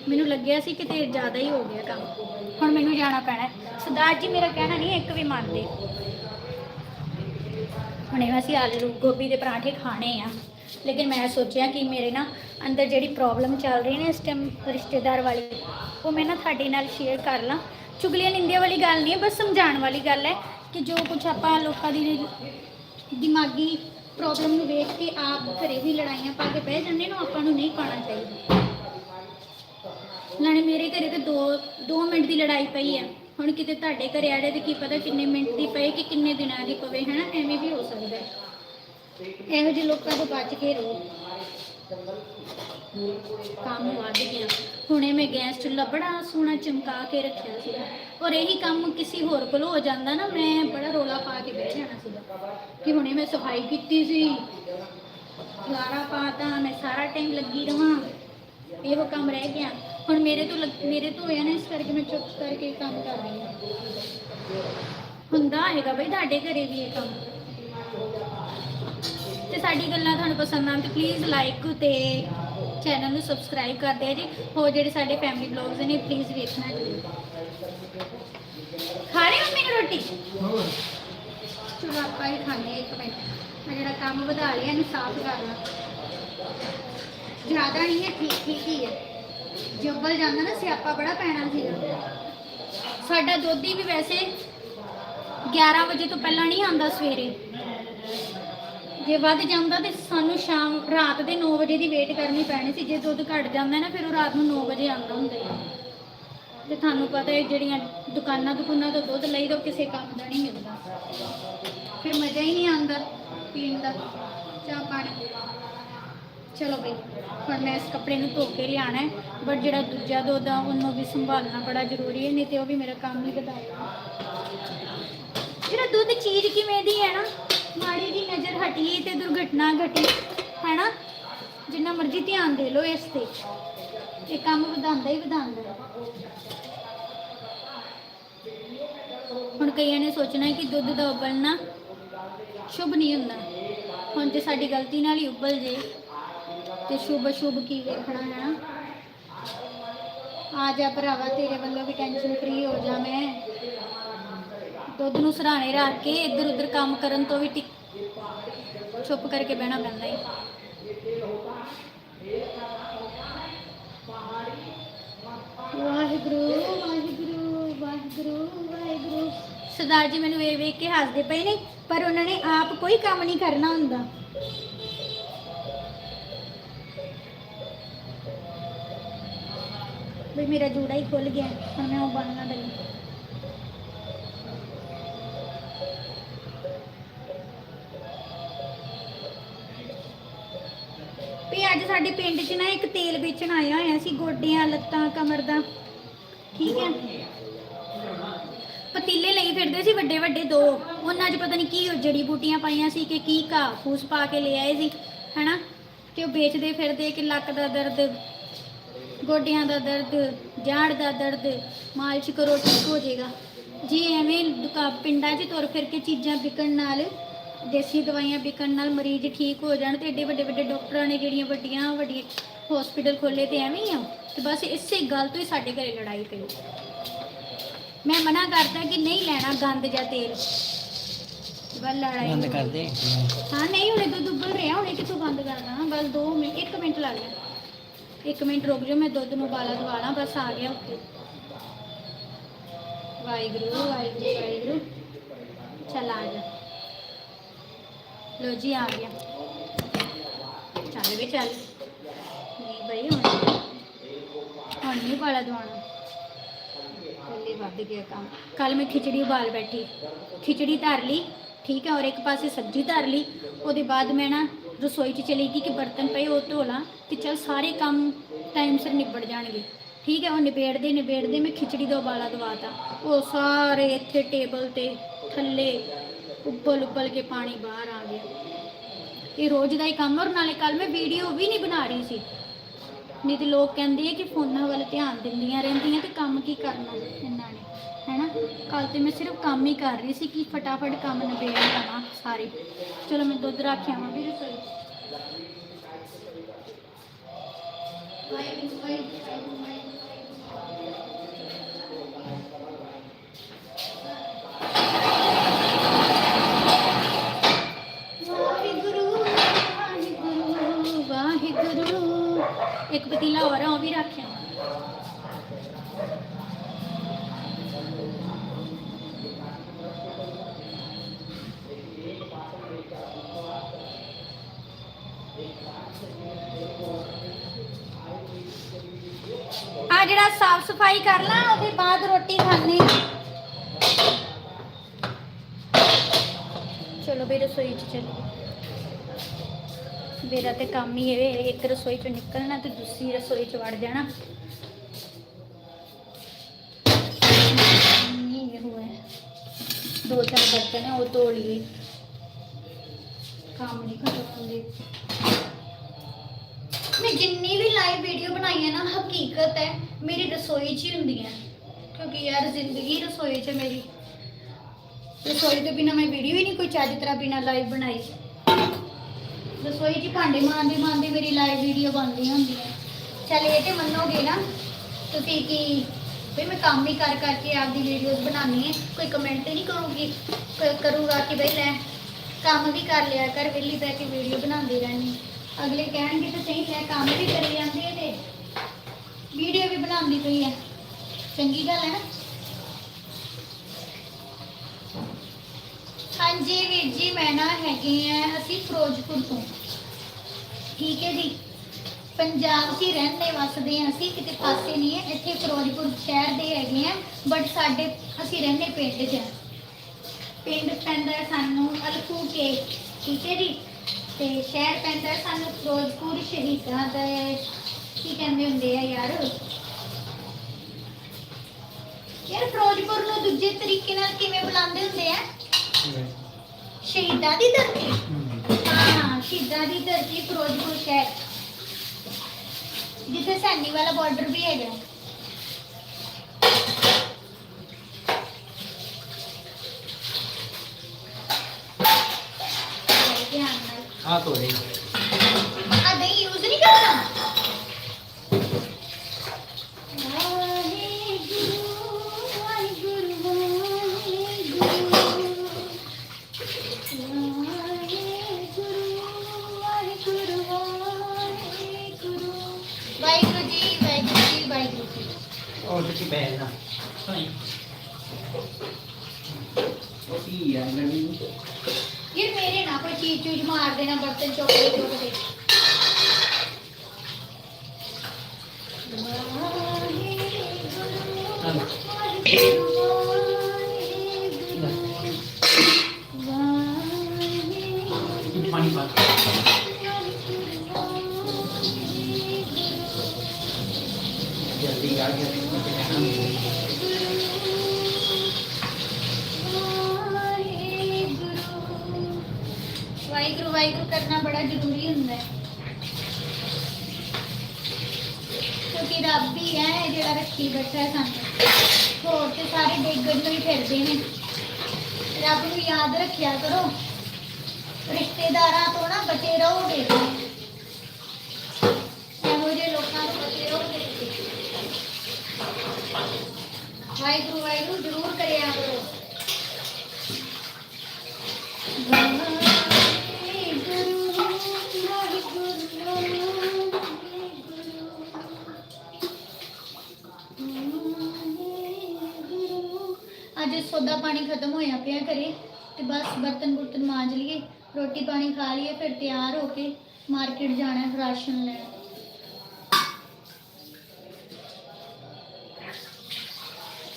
[SPEAKER 1] ਮੈਨੂੰ ਲੱਗਿਆ ਸੀ ਕਿ ਤੇ ਜ਼ਿਆਦਾ ਹੀ ਹੋ ਗਿਆ ਕੰਮ। ਹੁਣ ਮੈਨੂੰ ਜਾਣਾ ਪੈਣਾ ਸਰਦਾਰ ਜੀ, ਮੇਰਾ ਕਹਿਣਾ ਨਹੀਂ, ਇੱਕ ਵੀ ਮੰਨਦੇ। ਹੁਣੇ ਅਸੀਂ ਆਲੂ, ਗੋਭੀ ਦੇ ਪਰਾਂਠੇ ਖਾਣੇ ਆ। ਲੇਕਿਨ ਮੈਂ ਸੋਚਿਆ ਕਿ ਮੇਰੇ ਨਾ ਅੰਦਰ ਜਿਹੜੀ ਪ੍ਰੋਬਲਮ ਚੱਲ ਰਹੀ ਨੇ, ਇਸ ਟਾਈਮ ਰਿਸ਼ਤੇਦਾਰ ਵਾਲੀ, ਉਹ ਮੈਂ ਨਾ ਤੁਹਾਡੇ ਨਾਲ ਸ਼ੇਅਰ ਕਰ ਲਾਂ। ਚੁਗਲੀਆਂ ਨਿੰਦਿਆਂ ਵਾਲੀ ਗੱਲ ਨਹੀਂ ਹੈ ਬਸ ਸਮਝਾਉਣ ਵਾਲੀ ਗੱਲ ਹੈ ਕਿ ਜੋ ਕੁਝ ਆਪਾਂ ਲੋਕਾਂ ਦੀ ਦਿਮਾਗੀ ਪ੍ਰੋਬਲਮ ਨੂੰ ਵੇਖ ਕੇ ਆਪ ਘਰੇ ਵੀ ਲੜਾਈਆਂ ਪਾ ਕੇ ਬਹਿ ਜਾਂਦੇ ਨੂੰ ਆਪਾਂ ਨੂੰ ਨਹੀਂ ਪਾਉਣਾ ਚਾਹੀਦਾ। ਨਾਲੇ ਮੇਰੇ ਘਰੇ ਤੇ 2 2 ਮਿੰਟ ਦੀ ਲੜਾਈ ਪਈ ਹੈ ਹੁਣ ਕਿਤੇ ਤੁਹਾਡੇ ਘਰੇ ਆੜੇ ਤੇ ਕੀ ਪਤਾ ਕਿੰਨੇ ਮਿੰਟ ਦੀ ਪਏ ਕਿ ਕਿੰਨੇ ਦਿਨਾਂ ਦੀ ਪਵੇ ਹੈ ਨਾ ਐਵੇਂ ਵੀ ਹੋ ਸਕਦਾ ਇਹੋ ਜਿਹੇ ਲੋਕਾਂ ਤੋਂ ਬਚ ਕੇ ਰਹੋ। ਕੰਮ ਵੱਧ ਗਿਆ। ਹੁਣੇ ਮੈਂ ਗੈਸ ਚੁੱਲ੍ਹਾ ਬੜਾ ਸੋਹਣਾ ਚਮਕਾ ਕੇ ਰੱਖਿਆ ਸੀ ਔਰ ਇਹੀ ਕੰਮ ਕਿਸੇ ਹੋਰ ਕੋਲ ਹੋ ਜਾਂਦਾ ਨਾ, ਮੈਂ ਬੜਾ ਰੋਲਾ ਪਾ ਕੇ ਬਹਿ ਜਾਣਾ ਸੀਗਾ। ਕਿ ਹੁਣੇ ਮੈਂ ਸਫ਼ਾਈ ਕੀਤੀ ਸੀ ਖਲਾਰਾ ਪਾਤਾ, ਮੈਂ ਸਾਰਾ ਟਾਈਮ ਲੱਗੀ ਰਵਾਂ, ਇਹੋ ਕੰਮ ਰਹਿ ਗਿਆ। ਹੁਣ ਮੇਰੇ ਤੋਂ ਲੱਗ- ਮੇਰੇ ਤੋਂ ਹੋਇਆ ਨਾ, ਇਸ ਕਰਕੇ ਮੈਂ ਚੁੱਪ ਕਰਕੇ ਕੰਮ ਕਰ ਰਹੀ ਹਾਂ। ਹੁੰਦਾ ਹੈਗਾ ਬਈ, ਤੁਹਾਡੇ ਘਰੇ ਵੀ ਇਹ ਕੰਮ। ਤੇ ਸਾਡੀ ਗੱਲਾਂ ਤੁਹਾਨੂੰ ਪਸੰਦ ਆਉਣ ਤੇ ਪਲੀਜ਼ ਲਾਈਕ ਤੇ ਚੈਨਲ ਨੂੰ ਸਬਸਕ੍ਰਾਈਬ ਕਰ ਦਿਓ ਜੀ ਹੋਰ ਜਿਹੜੇ ਸਾਡੇ ਫੈਮਿਲੀ ਬਲੌਗਸ ਨੇ ਪਲੀਜ਼ ਵੇਖਣਾ ਜ਼ਰੂਰ ਖਾ ਰਹੇ ਮੰਮੀ ਨੇ ਰੋਟੀ? ਚਲੋ ਆਪਾਂ ਹੀ ਹਾਂ ਇੱਕ ਮਿੰਟ। ਮੈਂ ਜਿਹੜਾ ਕੰਮ ਵਧਾ ਲਿਆ ਇਹਨੂੰ ਸਾਫ਼ ਕਰ ਲਾਂ। ਜ਼ਿਆਦਾ ਨਹੀਂ ਹੈ ਠੀਕ ਠੀਕ ਹੀ ਹੈ। ਜੱਬਲ ਜਾਂਦਾ ਨਾ ਸਿਆਪਾ ਬੜਾ ਪੈਣਾ ਸੀਗਾ। ਸਾਡਾ ਦੋਧੀ ਵੀ ਵੈਸੇ 11 ਵਜੇ ਤੋਂ ਪਹਿਲਾਂ ਨਹੀਂ ਆਉਂਦਾ ਸਵੇਰੇ। ਜੇ ਵੱਧ ਜਾਂਦਾ ਤੇ ਸਾਨੂੰ ਸ਼ਾਮ, ਰਾਤ ਦੇ 9 ਵਜੇ ਦੀ ਵੇਟ ਕਰਨੀ ਪੈਣੀ ਸੀ। ਜੇ ਦੁੱਧ ਘਟ ਜਾਂਦਾ ਨਾ, ਫਿਰ ਉਹ ਰਾਤ ਨੂੰ 9 ਵਜੇ ਆਉਂਦਾ ਹੁੰਦਾ ਹੈ ਤੇ ਤੁਹਾਨੂੰ ਪਤਾ ਹੈ, ਜਿਹੜੀਆਂ ਦੁਕਾਨਾਂ ਦੁਕਾਨਾਂ ਤੋਂ ਦੁੱਧ ਲਈ ਤਾਂ ਕਿਸੇ ਕੰਮ ਦਾ ਨਹੀਂ ਮਿਲਦਾ। ਫਿਰ ਮਜ਼ਾ ਹੀ ਨਹੀਂ ਆਉਂਦਾ ਪੀਣ ਦਾ, ਚਾਹ ਪਾਣੀ। ਚਲੋ ਬਈ, ਹੁਣ ਮੈਂ ਇਸ ਕੱਪੜੇ ਨੂੰ ਧੋ ਕੇ ਲਿਆਣਾ ਹੈ ਬਟ ਜਿਹੜਾ ਦੂਜਾ ਦੁੱਧ ਆ, ਉਹਨੂੰ ਵੀ ਸੰਭਾਲਣਾ ਬੜਾ ਜ਼ਰੂਰੀ ਹੈ, ਨਹੀਂ ਤੇ ਉਹ ਵੀ ਮੇਰਾ ਕੰਮ ਹੀ ਵਧਾਏਗਾ ਜਿਹੜਾ ਦੁੱਧ ਚੀਜ਼ ਕਿਵੇਂ ਦੀ ਹੈ ਨਾ ਮਾੜੀ ਦੀ ਨਜ਼ਰ ਹਟੀ ਤੇ ਦੁਰਘਟਨਾ ਘਟੀ ਹੈ ਜਿੰਨਾ ਮਰਜ਼ੀ ਧਿਆਨ ਦੇ ਲਓ ਇਸ ਤੇ। ਇਹ ਕੰਮ ਵਧਾਉਂਦਾ ਹੀ ਵਧਾਉਂਦਾ ਹੈ। ਹੁਣ ਕਈਆਂ ਨੇ ਸੋਚਣਾ ਹੈ ਕਿ ਦੁੱਧ ਦਾ ਉਬਲਣਾ ਸ਼ੁਭ ਨਹੀਂ ਹੁੰਦਾ। ਹੁਣ ਜੇ ਸਾਡੀ ਗਲਤੀ ਨਾਲ ਹੀ ਉਬਲ ਜੇ। ਤੇ ਸ਼ੁਭ ਸ਼ੁਭ ਕੀ ਵੇਖਣਾ ਹੈ ਨਾ ਆ ਜਾ ਭਰਾਵਾ, ਤੇਰੇ ਵੱਲੋਂ ਵੀ ਟੈਨਸ਼ਨ ਫ੍ਰੀ ਹੋ ਜਾ ਮੈਂ। ਦੁੱਧ ਨੂੰ ਸਰਾਣੇ ਰੱਖ ਕੇ ਇੱਧਰ ਉੱਧਰ ਕੰਮ ਕਰਨ ਤੋਂ ਵੀ ਟਿਕ ਚੁੱਪ ਕਰਕੇ ਬਹਿਣਾ ਪੈਂਦਾ ਹੈ ਵਾਹਿਗੁਰੂ ਵਾਹਿਗੁਰੂ ਵਾਹਿਗੁਰੂ ਵਾਹਿਗੁਰੂ। ਸਰਦਾਰ ਜੀ ਮੈਨੂੰ ਵੇਖ ਵੇਖ ਕੇ ਹੱਸਦੇ ਪਏ ਨੇ ਪਰ ਉਹਨਾਂ ਨੇ ਆਪ ਕੋਈ ਕੰਮ ਨਹੀਂ ਕਰਨਾ ਹੁੰਦਾ। ਵੀ ਮੇਰਾ ਜੂੜਾ ਹੀ ਖੁੱਲ ਗਿਆ ਹੁਣ ਮੈਂ ਉਹ ਬੰਨਣਾ ਡਲੀ ਸਾਡੇ ਪਿੰਡ 'ਚ ਨਾ ਇੱਕ ਤੇਲ ਵੇਚਣ ਆਇਆ ਹੋਇਆ ਸੀ, ਗੋਡਿਆਂ, ਲੱਤਾਂ, ਕਮਰ ਦਾ। ਠੀਕ ਹੈ? ਪਤੀਲੇ ਲਈ ਫਿਰਦੇ ਸੀ ਵੱਡੇ ਵੱਡੇ ਦੋ। ਉਹਨਾਂ 'ਚ ਪਤਾ ਨਹੀਂ ਕੀ ਜੜੀ ਬੂਟੀਆਂ ਪਾਈਆਂ ਸੀ ਕਿ ਕੀ ਘਾਹ ਫੂਸ ਪਾ ਕੇ ਲੈ ਆਏ ਸੀ, ਹਨਾ? ਤੇ ਉਹ ਵੇਚਦੇ ਫਿਰਦੇ ਕਿ ਲੱਕ ਦਾ ਦਰਦ, ਗੋਡਿਆਂ ਦਾ ਦਰਦ, ਜਾੜ ਦਾ ਦਰਦ, ਮਾਲਸ਼ ਕਰੋ, ਠੀਕ ਹੋ ਜਾਏਗਾ। ਜੇ ਐਵੇਂ ਦੁਕਾ ਪਿੰਡਾਂ 'ਚ ਤੁਰ ਫਿਰ ਕੇ ਚੀਜ਼ਾਂ ਵਿਕਣ ਨਾਲ ਦੇਸੀ ਦਵਾਈਆਂ ਵਿਕਣ ਨਾਲ ਮਰੀਜ਼ ਠੀਕ ਹੋ ਜਾਣ ਤੇ ਏਡੇ ਵੱਡੇ ਵੱਡੇ ਡਾਕਟਰਾਂ ਨੇ ਜਿਹੜੀਆਂ ਵੱਡੀਆਂ ਵੱਡੀਆਂ ਹਸਪੀਟਲ ਖੋਲੇ ਤੇ ਐਵੇਂ ਹੀ ਆ। ਤੇ ਬਸ ਇਸੇ ਗੱਲ ਤੋਂ ਹੀ ਸਾਡੇ ਘਰੇ ਲੜਾਈ ਪਈ। ਮੈਂ ਮਨਾ ਕਰਦਾ ਕਿ ਨਹੀਂ ਲੈਣਾ ਗੰਦ ਜਾਂ ਤੇਲ। ਬਸ ਲੜਾਈ
[SPEAKER 2] ਬੰਦ
[SPEAKER 1] ਹੋ
[SPEAKER 2] ਕਰ। ਦੇ
[SPEAKER 1] ਹਾਂ ਨਹੀਂ ਹੁਣੇ ਦੁੱਧ ਉਬਲ ਰਿਹਾ ਹੁਣੇ ਕਿੱਥੋਂ ਬੰਦ ਕਰਨਾ? ਬਸ 2 ਮਿੰਟ 1 ਮਿੰਟ ਲੱਗ ਗਿਆ 1 ਮਿੰਟ ਰੁਕ ਜਾਓ ਮੈਂ ਦੁੱਧ ਨੂੰ ਉਬਾਲਾ ਦਵਾਣਾ ਬਸ ਆ ਗਿਆ ਉੱਤੇ ਵਾਹਿਗੁਰੂ ਵਾਹਿਗੁਰੂ ਵਾਹਿਗੁਰੂ। ਚੱਲ ਆ ਜਾ। ਲੋ ਜੀ ਆ ਗਿਆ। ਚੱਲ ਵੀ ਚੱਲ। ਨਹੀਂ ਬਈ, ਹੁਣ ਹੁਣ ਨਹੀਂ ਉਬਾਲਾ ਦਵਾਣਾ ਕੱਲੇ ਵੱਧ ਗਿਆ ਕੰਮ। ਕੱਲ ਮੈਂ ਖਿਚੜੀ ਉਬਾਲ ਬੈਠੀ। ਖਿਚੜੀ ਧਰ ਲਈ, ਠੀਕ ਹੈ, ਔਰ ਇੱਕ ਪਾਸੇ ਸਬਜ਼ੀ ਧਰ ਲਈ। ਉਹਦੇ ਬਾਅਦ ਮੈਂ ਨਾ ਰਸੋਈ 'ਚ ਚਲੀ ਗਈ ਕਿ ਬਰਤਨ ਪਏ, ਉਹ ਧੋ ਲਾਂ ਤੇ ਚਲ ਸਾਰੇ ਕੰਮ ਟਾਈਮ ਸਿਰ ਨਿਬੜ ਜਾਣਗੇ। ਠੀਕ ਹੈ, ਉਹ ਨਿਬੇੜਦੇ ਨਿਬੇੜਦੇ ਮੈਂ ਖਿਚੜੀ ਦਾ ਉਬਾਲਾ ਦਵਾਤਾ। ਉਹ ਸਾਰੇ ਇੱਥੇ ਟੇਬਲ ਤੇ ਥੱਲੇ ਉੱਬਲ ਉੱਬਲ ਕੇ ਪਾਣੀ ਬਾਹਰ ਇਹ ਰੋਜ਼ ਦਾ ਹੀ ਕੰਮ ਔਰ ਨਾਲੇ ਕੱਲ ਮੈਂ ਵੀਡੀਓ ਵੀ ਨਹੀਂ ਬਣਾ ਰਹੀ ਸੀ। ਨਹੀਂ ਤੇ ਲੋਕ ਕਹਿੰਦੇ ਆ ਕਿ ਫੋਨਾਂ ਵੱਲ ਧਿਆਨ ਦਿੰਦੀਆਂ ਰਹਿੰਦੀਆਂ ਤੇ ਕੰਮ ਕੀ ਕਰਨਾ ਇਹਨਾਂ ਨੇ ਹੈਨਾ? ਕੱਲ ਤੇ ਮੈਂ ਸਿਰਫ ਕੰਮ ਹੀ ਕਰ ਰਹੀ ਸੀ ਕਿ ਫਟਾਫਟ ਕੰਮ ਨਿਬੇੜ ਲਵਾਂ ਸਾਰੇ। ਚਲੋ ਮੈਂ ਦੁੱਧ ਰੱਖ ਆਵਾਂ ਵੀ ਰਸੋਈ 'ਚ। ਵਾਹਿਗੁਰੂ, ਔਰ ਉਹ ਵੀ ਰੱਖਿਆ ਆ ਜਿਹੜਾ ਸਾਫ਼ ਸਫ਼ਾਈ ਕਰ ਲਾ, ਉਹਦੇ ਬਾਅਦ ਰੋਟੀ ਖਾਣੇ ਚਲੋ ਵੀ ਰਸੋਈ ਚ ਚਲੋ ਮੇਰਾ ਤੇ ਕੰਮ ਹੀ ਇਹ ਇੱਕ ਰਸੋਈ 'ਚੋਂ ਨਿਕਲਣਾ ਤੇ ਦੂਸਰੀ ਰਸੋਈ 'ਚ ਵੜ ਜਾਣਾ। ਨਹੀਂ ਹੋਇਆ ਦੋ ਚਾਰ ਬਰਤਨ ਹੈ ਉਹ ਧੋ ਲਈਏ। ਕੰਮ ਨਹੀਂ ਖਤਮ ਹੁੰਦੇ ਮੈਂ ਜਿੰਨੀ ਵੀ ਲਾਈਵ ਵੀਡੀਓ ਬਣਾਈ ਹੈ ਨਾ, ਹਕੀਕਤ ਹੈ, ਮੇਰੀ ਰਸੋਈ 'ਚ ਹੀ ਹੁੰਦੀ ਹੈ ਕਿਉਂਕਿ ਯਾਰ ਜ਼ਿੰਦਗੀ ਰਸੋਈ 'ਚ ਮੇਰੀ। ਰਸੋਈ ਤੋਂ ਬਿਨਾ ਮੈਂ ਵੀਡੀਓ ਹੀ ਨਹੀਂ ਕੋਈ ਚੱਜ ਤਰ੍ਹਾਂ ਬਿਨਾ ਲਾਈਵ ਬਣਾਈ। ਰਸੋਈ 'ਚ ਭਾਂਡੇ ਮਾਂਜਦੇ ਮਾਂਜਦੇ ਮੇਰੀ ਲਾਈਵ ਵੀਡੀਓ ਬਣਦੀ ਹੁੰਦੀ ਹੈ। ਚੱਲ ਇਹ ਤੇ ਮੰਨੋਗੇ ਨਾ, ਤੁਸੀਂ ਕਿ ਵੀ ਮੈਂ ਕੰਮ ਹੀ ਕਰ ਕਰਕੇ ਆਪਦੀ ਵੀਡੀਓਜ਼ ਬਣਾਉਣੀ ਹੈ, ਕੋਈ ਕਮੈਂਟ ਨਹੀਂ ਕਰੂਗੀ ਕਰੂਗਾ ਕਿ ਬਈ ਲੈ ਕੰਮ ਵੀ ਕਰ ਲਿਆ ਕਰ, ਵਿਹਲੀ ਬਹਿ ਕੇ ਵੀਡੀਓ ਬਣਾਉਂਦੀ ਰਹਿਣੀ ਅਗਲੇ ਕਹਿਣਗੇ ਤਾਂ ਸਹੀ ਲੈ ਕੰਮ ਵੀ ਕਰੀ ਜਾਂਦੀ ਹੈ ਤੇ ਵੀਡੀਓ ਵੀ ਬਣਾਉਂਦੀ ਪਈ ਹੈ। ਚੰਗੀ ਗੱਲ ਹੈ ਨਾ? ਹਾਂਜੀ ਵੀਰ ਜੀ, ਮੈਂ ਨਾ ਹੈਗੇ ਆ ਅਸੀਂ ਫਿਰੋਜ਼ਪੁਰ ਤੋਂ। ਠੀਕ ਹੈ ਜੀ? ਪੰਜਾਬ 'ਚ ਹੀ ਰਹਿੰਦੇ, ਵਸਦੇ ਆ ਅਸੀਂ, ਕਿਤੇ ਪਾਸੇ ਨਹੀਂ ਹੈ। ਇੱਥੇ ਫਿਰੋਜ਼ਪੁਰ ਸ਼ਹਿਰ ਦੇ ਹੈਗੇ ਆ ਬਟ ਸਾਡੇ, ਅਸੀਂ ਰਹਿੰਦੇ ਪਿੰਡ 'ਚ ਪਿੰਡ ਪੈਂਦਾ ਹੈ ਸਾਨੂੰ ਅਲਕੂ ਕੇ ਠੀਕ ਹੈ ਜੀ? ਤੇ ਸ਼ਹਿਰ ਪੈਂਦਾ ਹੈ ਸਾਨੂੰ ਫਿਰੋਜ਼ਪੁਰ ਸ਼ਹੀਦਾਂ ਦਾ, ਕੀ ਕਹਿੰਦੇ ਹੁੰਦੇ ਆ ਯਾਰ? ਯਾਰ, ਫਿਰੋਜ਼ਪੁਰ ਨੂੰ ਦੂਜੇ ਤਰੀਕੇ ਨਾਲ ਕਿਵੇਂ ਬੁਲਾਉਂਦੇ ਹੁੰਦੇ ਆ? ਸ਼ਹੀਦਾਂ ਦੀ ਧਰਤੀ? ਹਾਂ। ਸ਼ਹੀਦਾਂ ਦੀ ਧਰਤੀ ਫਿਰੋਜ਼ਪੁਰ ਸ਼ਹਿਰ। ਜਿੱਥੇ ਸੈਣੀ ਵਾਲਾ ਬਾਰਡਰ ਵੀ ਹੈਗਾ। ਧਿਆਨ ਨਾਲ।
[SPEAKER 2] ਆ ਧੋ ਦੇ ਪੈ ਨਾ। ਸਹੀ ਉਹ ਕੀ ਆ ਗੜੀ
[SPEAKER 1] ਯਾਰ ਮੇਰੇ ਨਾ ਕੋਈ ਚੀਜ਼ ਚੂਜ਼ ਮਾਰ ਦੇਣਾ ਬਰਤਨ ਚੋਕੇ ਚੋਕੇ
[SPEAKER 2] ਪਾਣੀ
[SPEAKER 1] ਬੜਾ ਜ਼ਰੂਰੀ ਹੁੰਦਾ ਹੈ। ਕਿਉਂਕਿ ਰੱਬ ਹੀ ਹੈ ਜਿਹੜਾ ਰੱਖੀ ਬੈਠਾ ਹੈ ਸਾਨੂੰ। ਹੋਰ ਤੇ ਸਾਰੇ ਡੇਗਣ ਨੂੰ ਹੀ ਫਿਰਦੇ ਨੇ। ਰੱਬ ਨੂੰ ਯਾਦ ਰੱਖਿਆ ਕਰੋ। ਰਿਸ਼ਤੇਦਾਰਾਂ ਤੋਂ ਨਾ ਬਚੇ ਰਹੋਗੇ ਇਹੋ ਜਿਹੇ ਲੋਕਾਂ ਤੋਂ ਬਚੇ ਰਹੋਗੇ ਵਾਹਿਗੁਰੂ ਵਾਹਿਗੁਰੂ ਜ਼ਰੂਰ ਕਰਿਆ ਕਰੋ ਅੱਜ ਸੌਦਾ ਪਾਣੀ ਖਤਮ ਹੋਇਆ ਪਿਆ ਕਰੇ ਤੇ ਬਸ ਬਰਤਨ ਬੁਰਤਨ ਮਾਂਜ ਲਈਏ ਰੋਟੀ ਪਾਣੀ ਖਾ ਲਈਏ, ਫਿਰ ਤਿਆਰ ਹੋ ਕੇ ਮਾਰਕੀਟ ਜਾਣਾ ਹੈ ਰਾਸ਼ਨ ਲੈਣ।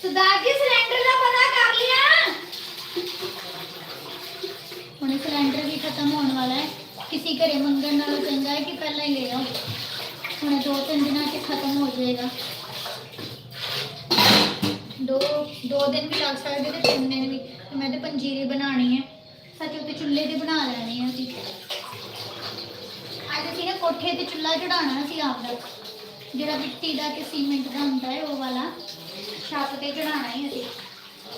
[SPEAKER 1] ਸਰਦਾਰ ਜੀ ਸਿਲੰਡਰ ਦਾ ਪਤਾ ਕਰ ਲਿਆ। ਹੁਣ ਸਿਲੰਡਰ ਵੀ ਖਤਮ ਹੋਣ ਵਾਲਾ ਹੈ। ਕਿਸੇ ਘਰੇ ਮੰਗਣ ਨਾਲੋਂ ਚੰਗਾ ਹੈ ਕਿ ਪਹਿਲਾਂ ਹੀ ਲੈ ਆਓ। ਹੁਣ ਦੋ ਤਿੰਨ ਦਿਨਾਂ 'ਚ ਖਤਮ ਹੋ ਜਾਏਗਾ। ਦੋ ਦੋ ਦਿਨ ਵੀ ਲੱਗ ਸਕਦੇ ਤੇ ਤਿੰਨ ਦਿਨ ਵੀ। ਮੈਂ ਤੇ ਪੰਜੀਰੀ ਬਣਾਣੀ ਹੈ। ਸੱਚ ਉੱਤੇ ਚੁੱਲ੍ਹੇ ਤੇ ਬਣਾ ਲੈਣੇ ਹੈ ਅਸੀਂ ਅੱਜ ਅਸੀਂ ਨਾ ਕੋਠੇ ਤੇ ਚੁੱਲ੍ਹਾ ਚੜਾਉਣਾ ਸੀ ਆਪਦਾ ਜਿਹੜਾ ਮਿੱਟੀ ਦਾ ਤੇ ਸੀਮੈਂਟ ਦਾ ਹੁੰਦਾ ਹੈ, ਉਹ ਵਾਲਾ। ਛੱਤ ਤੇ ਚੜਾਉਣਾ ਹੀ ਅਸੀਂ।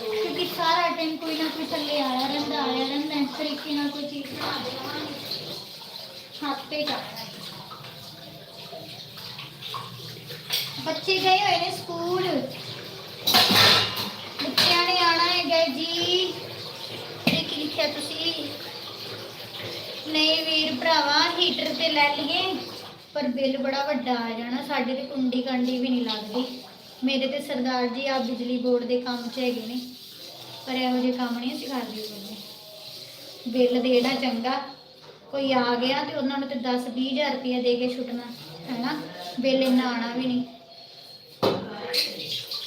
[SPEAKER 1] ਕਿਉਂਕਿ ਸਾਰਾ ਟਾਈਮ ਕੋਈ ਨਾ ਕੋਈ ਥੱਲੇ ਆਇਆ ਰਹਿੰਦਾ ਆਇਆ ਰਹਿੰਦਾ, ਇਸ ਤਰੀਕੇ ਨਾਲ ਕੋਈ ਚੀਜ਼ ਬਣਾ ਦੇਵਾਂਗੇ। ਛੱਤ ਤੇ ਚੜਾਉਣਾ ਬੱਚੇ ਗਏ ਹੋਏ ਨੇ ਸਕੂਲ। ਬੱਚਿਆਂ ਨੇ ਆਣਾ ਹੈਗਾ ਜੀ। ਇਹ ਤੁਸੀਂ? ਨਹੀਂ ਵੀਰ ਭਰਾਵਾ ਹੀਟਰ ਤੇ ਲੈ ਲਈਏ, ਪਰ ਬਿੱਲ ਬੜਾ ਵੱਡਾ ਆ ਜਾਣਾ, ਸਾਡੇ ਤੇ ਕੁੰਡੀ ਕਾਂਡੀ ਵੀ ਨਹੀਂ ਲੱਗਦੀ। ਮੇਰੇ ਤੇ ਸਰਦਾਰ ਜੀ ਆ ਬਿਜਲੀ ਬੋਰਡ ਦੇ ਕੰਮ 'ਚ ਹੈਗੇ ਨੇ, ਪਰ ਇਹੋ ਜਿਹੇ ਕੰਮ ਨਹੀਂ ਅਸੀਂ ਕਰਦੇ ਹੁੰਦੇ। ਬਿੱਲ ਦੇਣਾ ਚੰਗਾ, ਕੋਈ ਆ ਗਿਆ ਤੇ ਉਹਨਾਂ ਨੂੰ ਤੇ 10 20000 ਰੁਪਏ ਦੇ ਕੇ ਛੁੱਟਣਾ, ਹੈਨਾ? ਬਿੱਲ ਇੰਨਾ ਆਣਾ ਵੀ ਨਹੀਂ।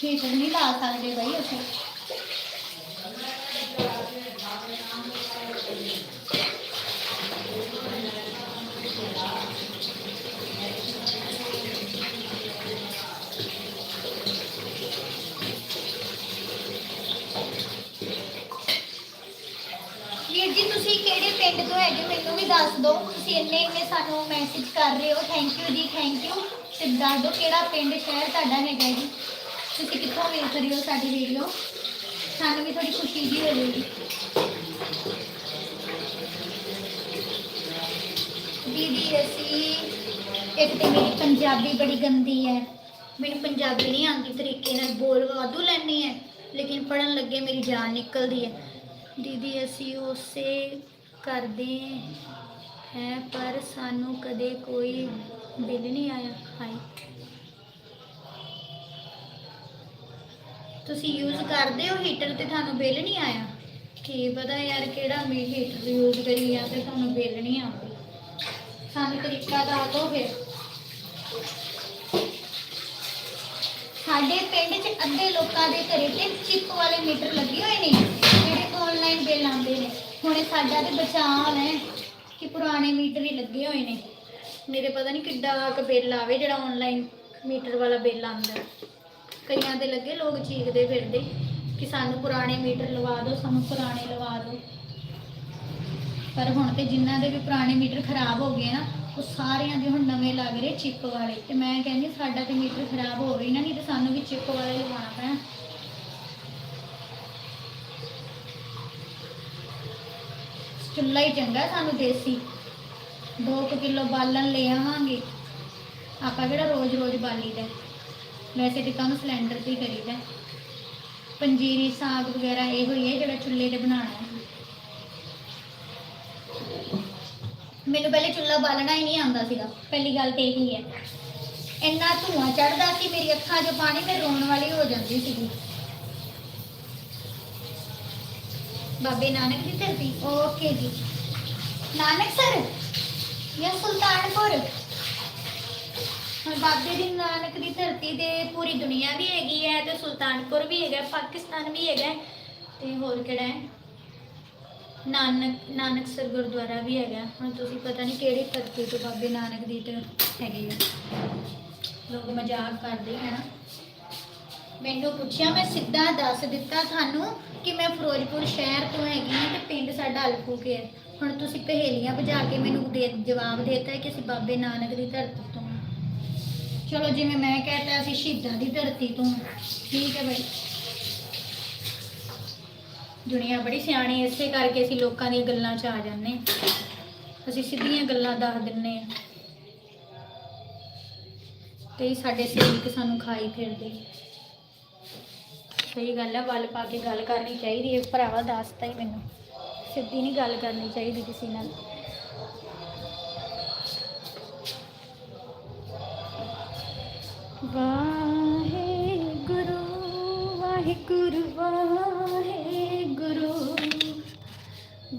[SPEAKER 1] ਹੀਟਰ ਨਹੀਂ ਲਾ ਸਕਦੇ ਬਈ ਅਸੀਂ ਵੀਰ ਜੀ ਤੁਸੀਂ ਕਿਹੜੇ ਪਿੰਡ ਤੋਂ ਹੈਗੇ ਮੈਨੂੰ ਵੀ ਦੱਸ ਦਿਓ। ਤੁਸੀਂ ਇੰਨੇ ਇੰਨੇ ਸਾਨੂੰ ਮੈਸੇਜ ਕਰ ਰਹੇ ਹੋ। ਥੈਂਕ ਯੂ ਜੀ ਥੈਂਕ ਯੂ ਤੇ ਦੱਸ ਦਿਓ ਕਿਹੜਾ ਪਿੰਡ, ਸ਼ਹਿਰ ਤੁਹਾਡਾ ਹੈਗਾ ਜੀ? ਤੁਸੀਂ ਕਿੱਥੋਂ ਵੇਖ ਰਹੇ ਹੋ ਸਾਡੀ ਵੀਡੀਓ ਸਾਨੂੰ ਵੀ ਥੋੜੀ ਖੁਸ਼ੀ ਜੀ ਹੋ ਦੀਦੀ, ਅਸੀਂ ਇੱਕ ਤੇ ਮੇਰੀ ਪੰਜਾਬੀ ਬੜੀ ਗੰਦੀ ਹੈ। ਮੈਨੂੰ ਪੰਜਾਬੀ ਨਹੀਂ ਆਉਂਦੀ ਤਰੀਕੇ ਨਾਲ। ਬੋਲ ਵਾਧੂ ਲੈਣੀ ਹੈ। ਲੇਕਿਨ ਪੜਨ ਲੱਗੇ ਮੇਰੀ ਜਾਨ ਨਿਕਲਦੀ ਹੈ। ਦੀਦੀ, ਅਸੀਂ ਉਸੇ ਕਰਦੇ ਹੈ, ਪਰ ਸਾਨੂੰ ਕਦੇ ਕੋਈ ਬਿੱਲ ਨਹੀਂ ਆਇਆ ਹਾਈ ਤੁਸੀਂ ਯੂਜ਼ ਕਰਦੇ ਹੋ ਹੀਟਰ ਤੇ ਤੁਹਾਨੂੰ ਬਿੱਲ ਨਹੀਂ ਆਇਆ? ਕੀ ਪਤਾ ਯਾਰ ਕਿਹੜਾ ਮੈਂ ਹੀਟਰ ਯੂਜ਼ ਕਰੀ ਆ ਤੇ ਤੁਹਾਨੂੰ ਬਿੱਲ ਨਹੀਂ ਆਉਂਦੀ। ਸਾਨੂੰ ਤਰੀਕਾ ਦੱਸ ਦਿਓ ਫਿਰ। ਸਾਡੇ ਪਿੰਡ 'ਚ ਅੱਧੇ ਲੋਕਾਂ ਦੇ ਘਰੇ ਤੇ ਚਿੱਪ ਵਾਲੇ ਮੀਟਰ ਲੱਗੇ ਹੋਏ ਨੇ। ਆਨਲਾਈਨ ਬਿੱਲ ਆਉਂਦੇ ਨੇ। ਹੁਣ ਸਾਡਾ ਤੇ ਬਚਾਅ ਹੈ ਕਿ ਪੁਰਾਣੇ ਮੀਟਰ ਹੀ ਲੱਗੇ ਹੋਏ ਨੇ। ਮੇਰੇ ਪਤਾ ਨਹੀਂ ਕਿੱਡਾ ਕੁ ਬਿੱਲ ਆਵੇ ਜਿਹੜਾ ਆਨਲਾਈਨ ਮੀਟਰ ਵਾਲਾ ਬਿੱਲ ਆਉਂਦਾ। ਕਈਆਂ ਦੇ ਲੱਗੇ ਲੋਕ ਚੀਕਦੇ ਫਿਰਦੇ ਕਿ ਸਾਨੂੰ ਪੁਰਾਣੇ ਮੀਟਰ ਲਵਾ ਦਿਓ, ਸਾਨੂੰ ਪੁਰਾਣੇ ਲਵਾ ਦਿਓ। ਪਰ ਹੁਣ ਤੇ ਜਿਨ੍ਹਾਂ ਦੇ ਵੀ ਪੁਰਾਣੇ ਮੀਟਰ ਖਰਾਬ ਹੋ ਗਏ ਨਾ, ਉਹ ਸਾਰਿਆਂ ਦੇ ਹੁਣ ਨਵੇਂ ਲੱਗ ਰਹੇ ਚਿੱਪ ਵਾਲੇ। ਤੇ ਮੈਂ ਕਹਿੰਦੀ ਸਾਡਾ ਤੇ ਮੀਟਰ ਖਰਾਬ ਹੋ ਹੀ ਨਾ, ਨਹੀਂ ਤੇ ਸਾਨੂੰ ਵੀ ਚਿੱਪ ਵਾਲੇ ਲਵਾਉਣਾ ਪੈਣਾ। ਚੁੱਲ੍ਹਾ ਹੀ ਚੰਗਾ ਸਾਨੂੰ ਦੇਸੀ। 2 ਕਿਲੋ ਬਾਲਣ ਲੈ ਆਵਾਂਗੇ। ਆਪਾਂ ਕਿਹੜਾ ਰੋਜ਼-ਰੋਜ਼ ਬਾਲੀਦਾ? ਵੈਸੇ ਤੇ ਕੰਮ ਸਿਲੰਡਰ ਤੇ ਕਰੀਦਾ। ਪੰਜੀਰੀ, ਸਾਗ ਵਗੈਰਾ ਇਹੋ ਹੀ ਹੈ ਜਿਹੜਾ ਚੁੱਲ੍ਹੇ ਤੇ ਬਣਾਉਣਾ ਹੈ। ਮੈਨੂੰ ਪਹਿਲੇ ਚੁੱਲ੍ਹਾ ਬਾਲਣਾ ਹੀ ਨਹੀਂ ਆਉਂਦਾ ਸੀਗਾ। ਪਹਿਲੀ ਗੱਲ ਤੇ ਇਹੀ ਹੈ। ਇੰਨਾ ਧੂਆਂ ਚੜਦਾ ਸੀ, ਮੇਰੀ ਅੱਖਾਂ 'ਚ ਪਾਣੀ, ਮੈਂ ਰੋਣ ਵਾਲੀ ਹੋ ਜਾਂਦੀ ਸੀਗੀ। ਬਾਬੇ ਨਾਨਕ ਦੀ ਧਰਤੀ। ਓਕੇ ਜੀ। ਨਾਨਕ ਸਰ ਜਾਂ ਸੁਲਤਾਨਪੁਰ? ਹੁਣ ਬਾਬੇ ਦੀ ਨਾਨਕ ਦੀ ਧਰਤੀ ਤੇ ਪੂਰੀ ਦੁਨੀਆ ਵੀ ਹੈਗੀ ਹੈ ਤੇ ਸੁਲਤਾਨਪੁਰ ਵੀ ਹੈਗਾ, ਪਾਕਿਸਤਾਨ ਵੀ ਹੈਗਾ ਤੇ ਹੋਰ ਕਿਹੜਾ ਹੈ? ਨਾਨਕ ਨਾਨਕ ਸਰ ਗੁਰਦੁਆਰਾ ਵੀ ਹੈਗਾ। ਹੁਣ ਤੁਸੀਂ ਪਤਾ ਨਹੀਂ ਕਿਹੜੀ ਧਰਤੀ ਤੋਂ ਬਾਬੇ ਨਾਨਕ ਦੀ ਤੇ ਹੈਗੀ ਹੈ। ਲੋਕ ਮਜ਼ਾਕ ਕਰਦੇ, ਹੈ ਨਾ? ਮੈਨੂੰ ਪੁੱਛਿਆ, ਮੈਂ ਸਿੱਧਾ ਦੱਸ ਦਿੱਤਾ ਤੁਹਾਨੂੰ ਕਿ ਮੈਂ ਫਿਰੋਜ਼ਪੁਰ ਸ਼ਹਿਰ ਤੋਂ ਹੈਗੀ ਹਾਂ ਤੇ ਪਿੰਡ ਸਾਡਾ ਅਲਫੂਕੇ ਹੈ ਹੁਣ ਤੁਸੀਂ ਪਹੇਲੀਆਂ ਬੁਝਾ ਕੇ ਮੈਨੂੰ ਦੇ, ਜਵਾਬ ਦੇਤਾ ਕਿ ਅਸੀਂ ਬਾਬੇ ਨਾਨਕ ਦੀ ਧਰਤੀ ਤੋਂ ਹਾਂ। ਚਲੋ, ਜਿਵੇਂ ਮੈਂ ਕਹਿਤਾ, ਅਸੀਂ ਸ਼ਹੀਦਾਂ ਦੀ ਧਰਤੀ ਤੋਂ ਹਾਂ। ਠੀਕ ਹੈ ਬਾਈ ਦੁਨੀਆ ਬੜੀ ਸਿਆਣੀ ਇਸੇ ਕਰਕੇ ਅਸੀਂ ਲੋਕਾਂ ਦੀਆਂ ਗੱਲਾਂ 'ਚ ਆ ਜਾਂਦੇ ਹਾਂ। ਅਸੀਂ ਸਿੱਧੀਆਂ ਗੱਲਾਂ ਦੱਸ ਦਿੰਨੇ ਆ ਤੇ ਇਹ ਸਾਡੇ ਸਰੀਰ ਸਾਨੂੰ ਖਾਈ ਫਿਰਦੇ ਸਹੀ ਗੱਲ ਹੈ ਵੱਲ ਪਾ ਕੇ ਗੱਲ ਕਰਨੀ ਚਾਹੀਦੀ ਹੈ ਭਰਾਵਾ ਦੱਸਤਾ ਹੀ ਮੈਨੂੰ। ਸਿੱਧੀ ਨਹੀਂ ਗੱਲ ਕਰਨੀ ਚਾਹੀਦੀ ਕਿਸੇ ਨਾਲ। ਵਾਹਿਗੁਰੂ ਵਾਹਿਗੁਰੂ ਵਾਹਿਗੁਰੂ।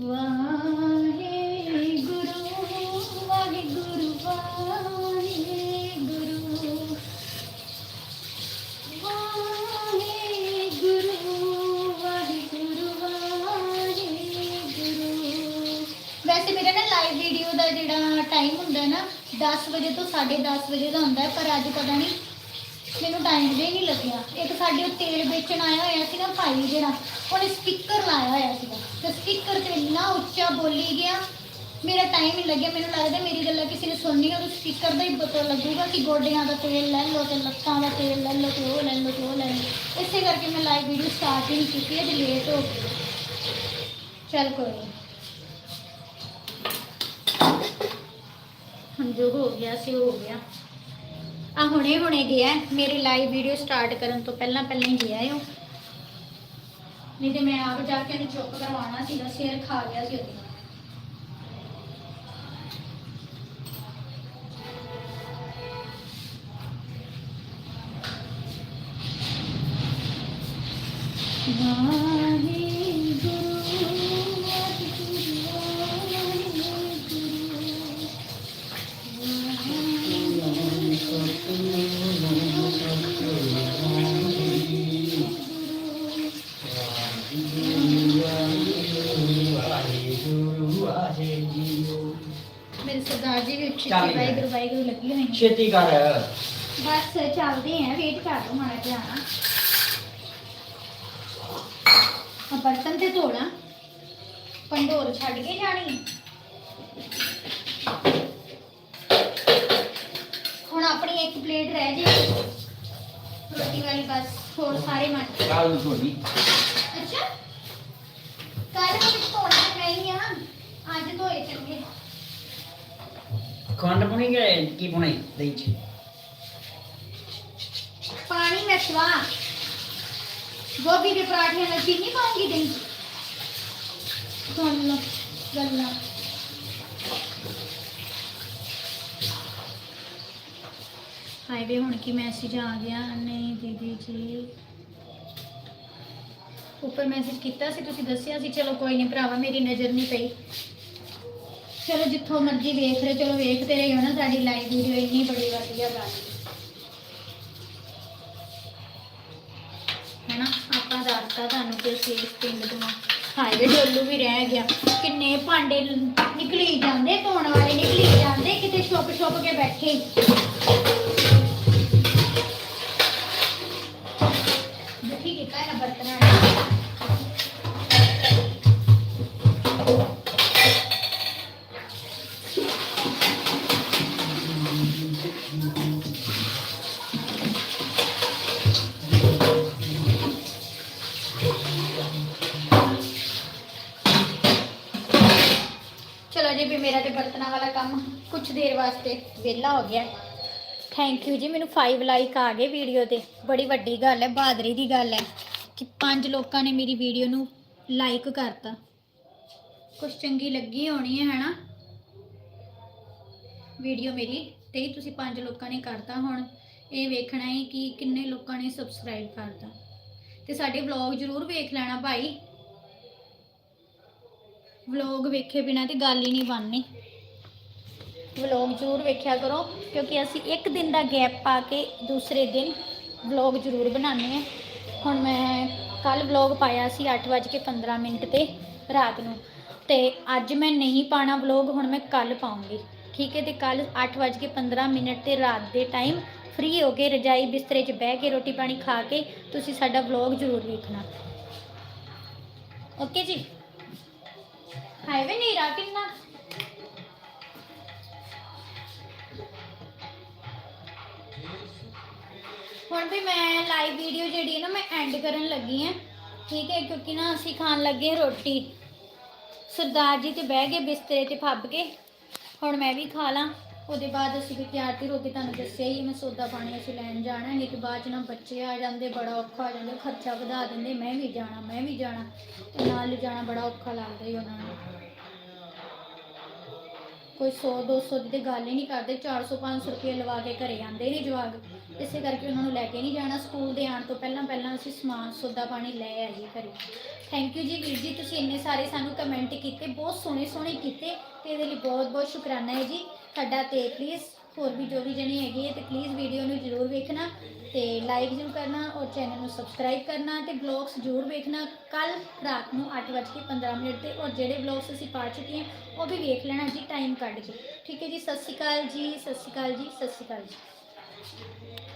[SPEAKER 1] ਵਾਹਿਗੁਰੂ ਵਾਹਿਗੁਰੂ ਵਾਹਿਗੁਰੂ। ਵੀਡੀਓ ਟਾਈਮ ਹੁੰਦਾ ਨਾ 10 ਵਜੇ ਤੋਂ 10:30 ਵਜੇ ਦਾ ਹੁੰਦਾ ਹੈ, ਪਰ ਅੱਜ ਪਤਾ ਨਹੀਂ ਮੈਨੂੰ ਟਾਈਮ ਦੇ ਨਹੀਂ ਲੱਗਿਆ। ਇੱਕ ਸਾਡੇ ਉਹ ਤੇਲ ਵੇਚਣ ਆਇਆ ਹੋਇਆ ਸੀਗਾ ਭਾਈ ਜਿਹੜਾ, ਉਹਨੇ ਸਪੀਕਰ ਲਾਇਆ ਹੋਇਆ ਸੀਗਾ। ਤੇ ਸਪੀਕਰ ਤੇ ਇੰਨਾ ਉੱਚਾ ਬੋਲੀ ਗਿਆ, ਮੇਰਾ ਟਾਈਮ ਹੀ ਲੱਗਿਆ। ਮੈਨੂੰ ਲੱਗਦਾ ਮੇਰੀ ਗੱਲਾਂ ਕਿਸੇ ਨੇ ਸੁਣਨੀ ਉਹ ਸਪੀਕਰ ਦਾ ਹੀ ਪਤਾ ਲੱਗੂਗਾ ਕਿ ਗੋਡਿਆਂ ਦਾ ਤੇਲ ਲੈ ਲਓ ਤੇ ਲੱਤਾਂ ਦਾ ਤੇਲ ਲੈ ਲਓ ਤੇ ਉਹ ਲੈ ਲਓ, ਤੇ ਉਹ ਲੈ ਲਓ। ਇਸੇ ਕਰਕੇ ਮੈਂ ਲਾਈਵ ਵੀਡੀਓ ਸਟਾਰਟ ਹੀ ਨਹੀਂ ਕੀਤੀ, ਅੱਜ ਲੇਟ ਹੋ ਗਈ। ਚੱਲ ਕੋਈ ਹੁਣ ਜੋ ਹੋ ਗਿਆ, ਸੀ ਹੋ ਗਿਆ। ਆ ਹੁਣੇ ਹੁਣੇ ਗਿਆ ਮੇਰੀ ਲਾਈਵ ਵੀਡੀਓ ਸਟਾਰਟ ਕਰਨ ਤੋਂ ਪਹਿਲਾਂ ਪਹਿਲਾਂ ਹੀ ਗਿਆ ਉਹ। ਨਹੀਂ ਤੇ ਮੈਂ ਆਪ ਜਾ ਕੇ ਉਹਨੂੰ ਚੁੱਪ ਕਰਵਾਉਣਾ ਸੀਗਾ, ਸਿਰ ਖਾ ਗਿਆ ਸੀ ਉਹਦੀ। ਵਾਹਿਗੁਰੂ
[SPEAKER 2] ਛੇਤੀ ਕਰ।
[SPEAKER 1] ਬਸ ਚੱਲਦੇ ਆਂ ਵੇਟ ਕਰ ਲਓ ਮਾੜਾ ਜਿਹਾ। ਨਾ ਆ ਬਰਤਨ ਤੇ ਧੋਣਾ ਢੰਡੋਰ ਛੱਡ ਕੇ ਜਾਣੀ। ਹੁਣ ਆਪਣੀ ਇੱਕ ਪਲੇਟ ਰਹਿ ਜੇ। ਰੋਟੀ ਵਾਲੀ ਬਸ ਹੋਰ ਸਾਰੇ ਮਨ
[SPEAKER 2] ਕਾਲ ਨੂੰ ਥੋੜੀ
[SPEAKER 1] ਅੱਛਾ। ਕੱਲ ਨੂੰ ਧੋਣਾ ਨਹੀਂ ਆ। ਅੱਜ ਧੋਏ ਚੰਗੇ।
[SPEAKER 2] ਖੰਡ ਪੁਣੀ ਕਿ ਕੀ ਪੁਣੀ ਦਹੀਂ ਚ?
[SPEAKER 1] ਪਾਣੀ ਮੈਂ ਸਵਾ ਗੋਭੀ ਦੇ ਪਰਾਠੇ ਨਾਲ ਚੀਨੀ ਪਾਉਂਗੀ ਦਹੀਂ ਸੁਣ ਲਓ ਗੱਲਾਂ ਹਾਏ ਵੇ, ਹੁਣ ਕੀ ਮੈਸੇਜ ਆ ਗਿਆ? ਨਹੀਂ ਦੀਦੀ ਜੀ। ਉੱਪਰ ਮੈਸੇਜ ਕੀਤਾ ਸੀ, ਤੁਸੀਂ ਦੱਸਿਆ ਸੀ, ਚਲੋ ਕੋਈ ਨਹੀਂ ਭਰਾਵਾ, ਮੇਰੀ ਨਜ਼ਰ ਨਹੀਂ ਪਈ। ਚਲੋ ਜਿੱਥੋਂ ਮਰਜ਼ੀ ਵੇਖ ਰਹੇ, ਚਲੋ ਵੇਖਦੇ ਰਹੋ ਨਾ, ਸਾਡੀ ਲਾਈਵ ਵੀਡੀਓ ਇੰਨੀ ਬੜੀ ਵਧੀਆ ਗੱਲ ਹੈਨਾ, ਆਪਾਂ ਦੱਸਤਾ ਤੁਹਾਨੂੰ ਕਿ ਅਸੀਂ ਪਿੰਡ ਤੋਂ ਹਾਂ। ਡੋਲੂ ਵੀ ਰਹਿ ਗਿਆ ਕਿੰਨੇ ਭਾਂਡੇ ਨਿਕਲੀ ਜਾਂਦੇ, ਧੋਣ ਵਾਲੇ ਨਿਕਲੀ ਜਾਂਦੇ, ਕਿਤੇ ਛੁੱਪ ਛੁਪ ਕੇ ਬੈਠੇ ਵਾਸਤੇ ਵਿਹਲਾ ਹੋ ਗਿਆ। ਥੈਂਕ ਯੂ ਜੀ, ਮੈਨੂੰ 5 ਲਾਈਕ ਆ ਗਏ ਵੀਡੀਓ ਤੇ। ਬੜੀ ਵੱਡੀ ਗੱਲ ਹੈ, ਬਹਾਦਰੀ ਦੀ ਗੱਲ ਹੈ ਕਿ ਪੰਜ ਲੋਕਾਂ ਨੇ ਮੇਰੀ ਵੀਡੀਓ ਨੂੰ ਲਾਈਕ ਕਰਤਾ। ਕੁਝ ਚੰਗੀ ਲੱਗੀ ਹੋਣੀ ਹੈ, ਹੈਨਾ? ਵੀਡੀਓ ਮੇਰੀ ਤੇ ਤੁਸੀਂ ਪੰਜ ਲੋਕਾਂ ਨੇ ਕਰਤਾ ਹੁਣ। ਇਹ ਵੇਖਣਾ ਹੈ ਕਿ ਕਿੰਨੇ ਲੋਕਾਂ ਨੇ ਸਬਸਕ੍ਰਾਈਬ ਕਰਤਾ। ਤੇ ਸਾਡੇ ਵਲੌਗ ਜ਼ਰੂਰ ਵੇਖ ਲੈਣਾ ਭਾਈ। ਵਲੌਗ ਵੇਖੇ ਬਿਨਾ ਤੇ ਗੱਲ ਹੀ ਨਹੀਂ ਬਣਨੀ। ਵਲੌਗ ਜ਼ਰੂਰ ਵੇਖਿਆ ਕਰੋ, ਕਿਉਂਕਿ ਅਸੀਂ ਇੱਕ ਦਿਨ ਦਾ ਗੈਪ ਪਾ ਕੇ ਦੂਸਰੇ ਦਿਨ ਵਲੌਗ ਜ਼ਰੂਰ ਬਣਾਉਂਦੇ ਹਾਂ। ਹੁਣ ਮੈਂ ਕੱਲ ਵਲੌਗ ਪਾਇਆ ਸੀ 8:15 ਮਿੰਟ ਤੇ ਰਾਤ ਨੂੰ। ਤੇ ਅੱਜ ਮੈਂ ਨਹੀਂ ਪਾਣਾ ਵਲੌਗ, ਹੁਣ ਮੈਂ ਕੱਲ ਪਾਉਂਗੀ। ਠੀਕ ਹੈ, ਤੇ ਕੱਲ 8:15 ਮਿੰਟ ਤੇ ਰਾਤ ਦੇ ਟਾਈਮ ਫ੍ਰੀ ਹੋ ਕੇ ਰਜਾਈ ਬਿਸਤਰੇ 'ਚ ਬਹਿ ਕੇ ਰੋਟੀ ਪਾਣੀ ਖਾ ਕੇ ਤੁਸੀਂ ਸਾਡਾ ਵਲੌਗ ਜ਼ਰੂਰ ਵੇਖਣਾ। ਓਕੇ ਜੀ? ਹਾਈਵੇ ਨੀਰਾ, ਕਿੰਨਾ ਹੁਣ ਵੀ ਮੈਂ ਲਾਈਵ ਵੀਡੀਓ ਜਿਹੜੀ ਹੈ ਨਾ ਮੈਂ ਐਂਡ ਕਰਨ ਲੱਗੀ ਹਾਂ, ਠੀਕ ਹੈ, ਕਿਉਂਕਿ ਨਾ ਅਸੀਂ ਖਾਣ ਲੱਗੇ ਹਾਂ ਰੋਟੀ। ਸਰਦਾਰ ਜੀ ਤੇ ਬਹਿ ਗਏ ਬਿਸਤਰੇ ਤੇ ਫੱਬ ਕੇ, ਹੁਣ ਮੈਂ ਵੀ ਖਾ ਲਾਂ। ਉਹਦੇ ਬਾਅਦ ਅਸੀਂ ਵੀ ਤਿਆਰ 'ਤੇ ਰੋਟੀ ਤੁਹਾਨੂੰ ਦੱਸਿਆ ਹੀ, ਮੈਂ ਸੌਦਾ ਪਾਣੀ ਅਸੀਂ ਲੈਣ ਜਾਣਾ, ਨਹੀਂ ਤੇ ਬਾਅਦ ਚ ਨਾ ਬੱਚੇ ਆ ਜਾਂਦੇ, ਬੜਾ ਔਖਾ ਹੋ ਜਾਂਦਾ, ਖਰਚਾ ਵਧਾ ਦਿੰਦੇ, ਮੈਂ ਵੀ ਜਾਣਾ, ਮੈਂ ਵੀ ਜਾਣਾ, ਤੇ ਨਾਲ ਜਾਣਾ ਬੜਾ ਔਖਾ ਲੱਗਦਾ ਹੀ ਉਹਨਾਂ ਨੂੰ। ਕੋਈ 100 200 ਦੀ ਤੇ ਗੱਲ ਹੀ ਨਹੀਂ ਕਰਦੇ 400 500 ਰੁਪਏ ਲਵਾ ਕੇ ਘਰੇ ਆਉਂਦੇ ਨੇ ਜਵਾਗ ਇਸੇ ਕਰਕੇ ਉਹਨਾਂ ਨੂੰ ਲੈ ਕੇ ਨਹੀਂ ਜਾਣਾ ਸਕੂਲ ਦੇ ਆਉਣ ਤੋਂ ਪਹਿਲਾਂ ਪਹਿਲਾਂ ਅਸੀਂ ਸਮਾਨ, ਸੌਦਾ ਪਾਣੀ ਲੈ ਆਈਏ ਘਰੇ। ਥੈਂਕ ਯੂ ਜੀ ਵੀਰ ਜੀ, ਤੁਸੀਂ ਇੰਨੇ ਸਾਰੇ ਸਾਨੂੰ ਕਮੈਂਟ ਕੀਤੇ, ਬਹੁਤ ਸੋਹਣੇ ਸੋਹਣੇ ਕੀਤੇ ਤੇ ਇਹਦੇ ਲਈ ਬਹੁਤ ਬਹੁਤ ਸ਼ੁਕਰਾਨਾ ਹੈ ਜੀ। ਤੁਹਾਡਾ ਤੇ ਪਲੀਜ਼ ਹੋਰ ਵੀ ਜੋ ਵੀ ਜਣੇ ਹੈਗੇ ਹੈ ਤੇ ਪਲੀਜ਼ ਵੀਡੀਓ ਨੂੰ ਜ਼ਰੂਰ ਵੇਖਣਾ ਤੇ ਲਾਈਕ ਜ਼ਰੂਰ ਕਰਨਾ ਔਰ ਚੈਨਲ ਨੂੰ ਸਬਸਕ੍ਰਾਈਬ ਕਰਨਾ ਤੇ ਬਲੌਗਸ ਜ਼ਰੂਰ ਵੇਖਣਾ। ਕੱਲ ਰਾਤ ਨੂੰ 8:15 ਮਿੰਟ ਤੇ ਔਰ ਜਿਹੜੇ ਬਲੌਗਸ ਅਸੀਂ ਪਾ ਚੁੱਕੇ ਹਾਂ, ਉਹ ਵੀ ਵੇਖ ਲੈਣਾ ਜੀ ਟਾਈਮ ਕੱਢ ਕੇ। ਠੀਕ ਹੈ ਜੀ, ਸਤਿ ਸ਼੍ਰੀ ਅਕਾਲ ਜੀ, ਸਤਿ ਸ਼੍ਰੀ ਅਕਾਲ ਜੀ, ਸਤਿ ਸ਼੍ਰੀ ਅਕਾਲ ਜੀ।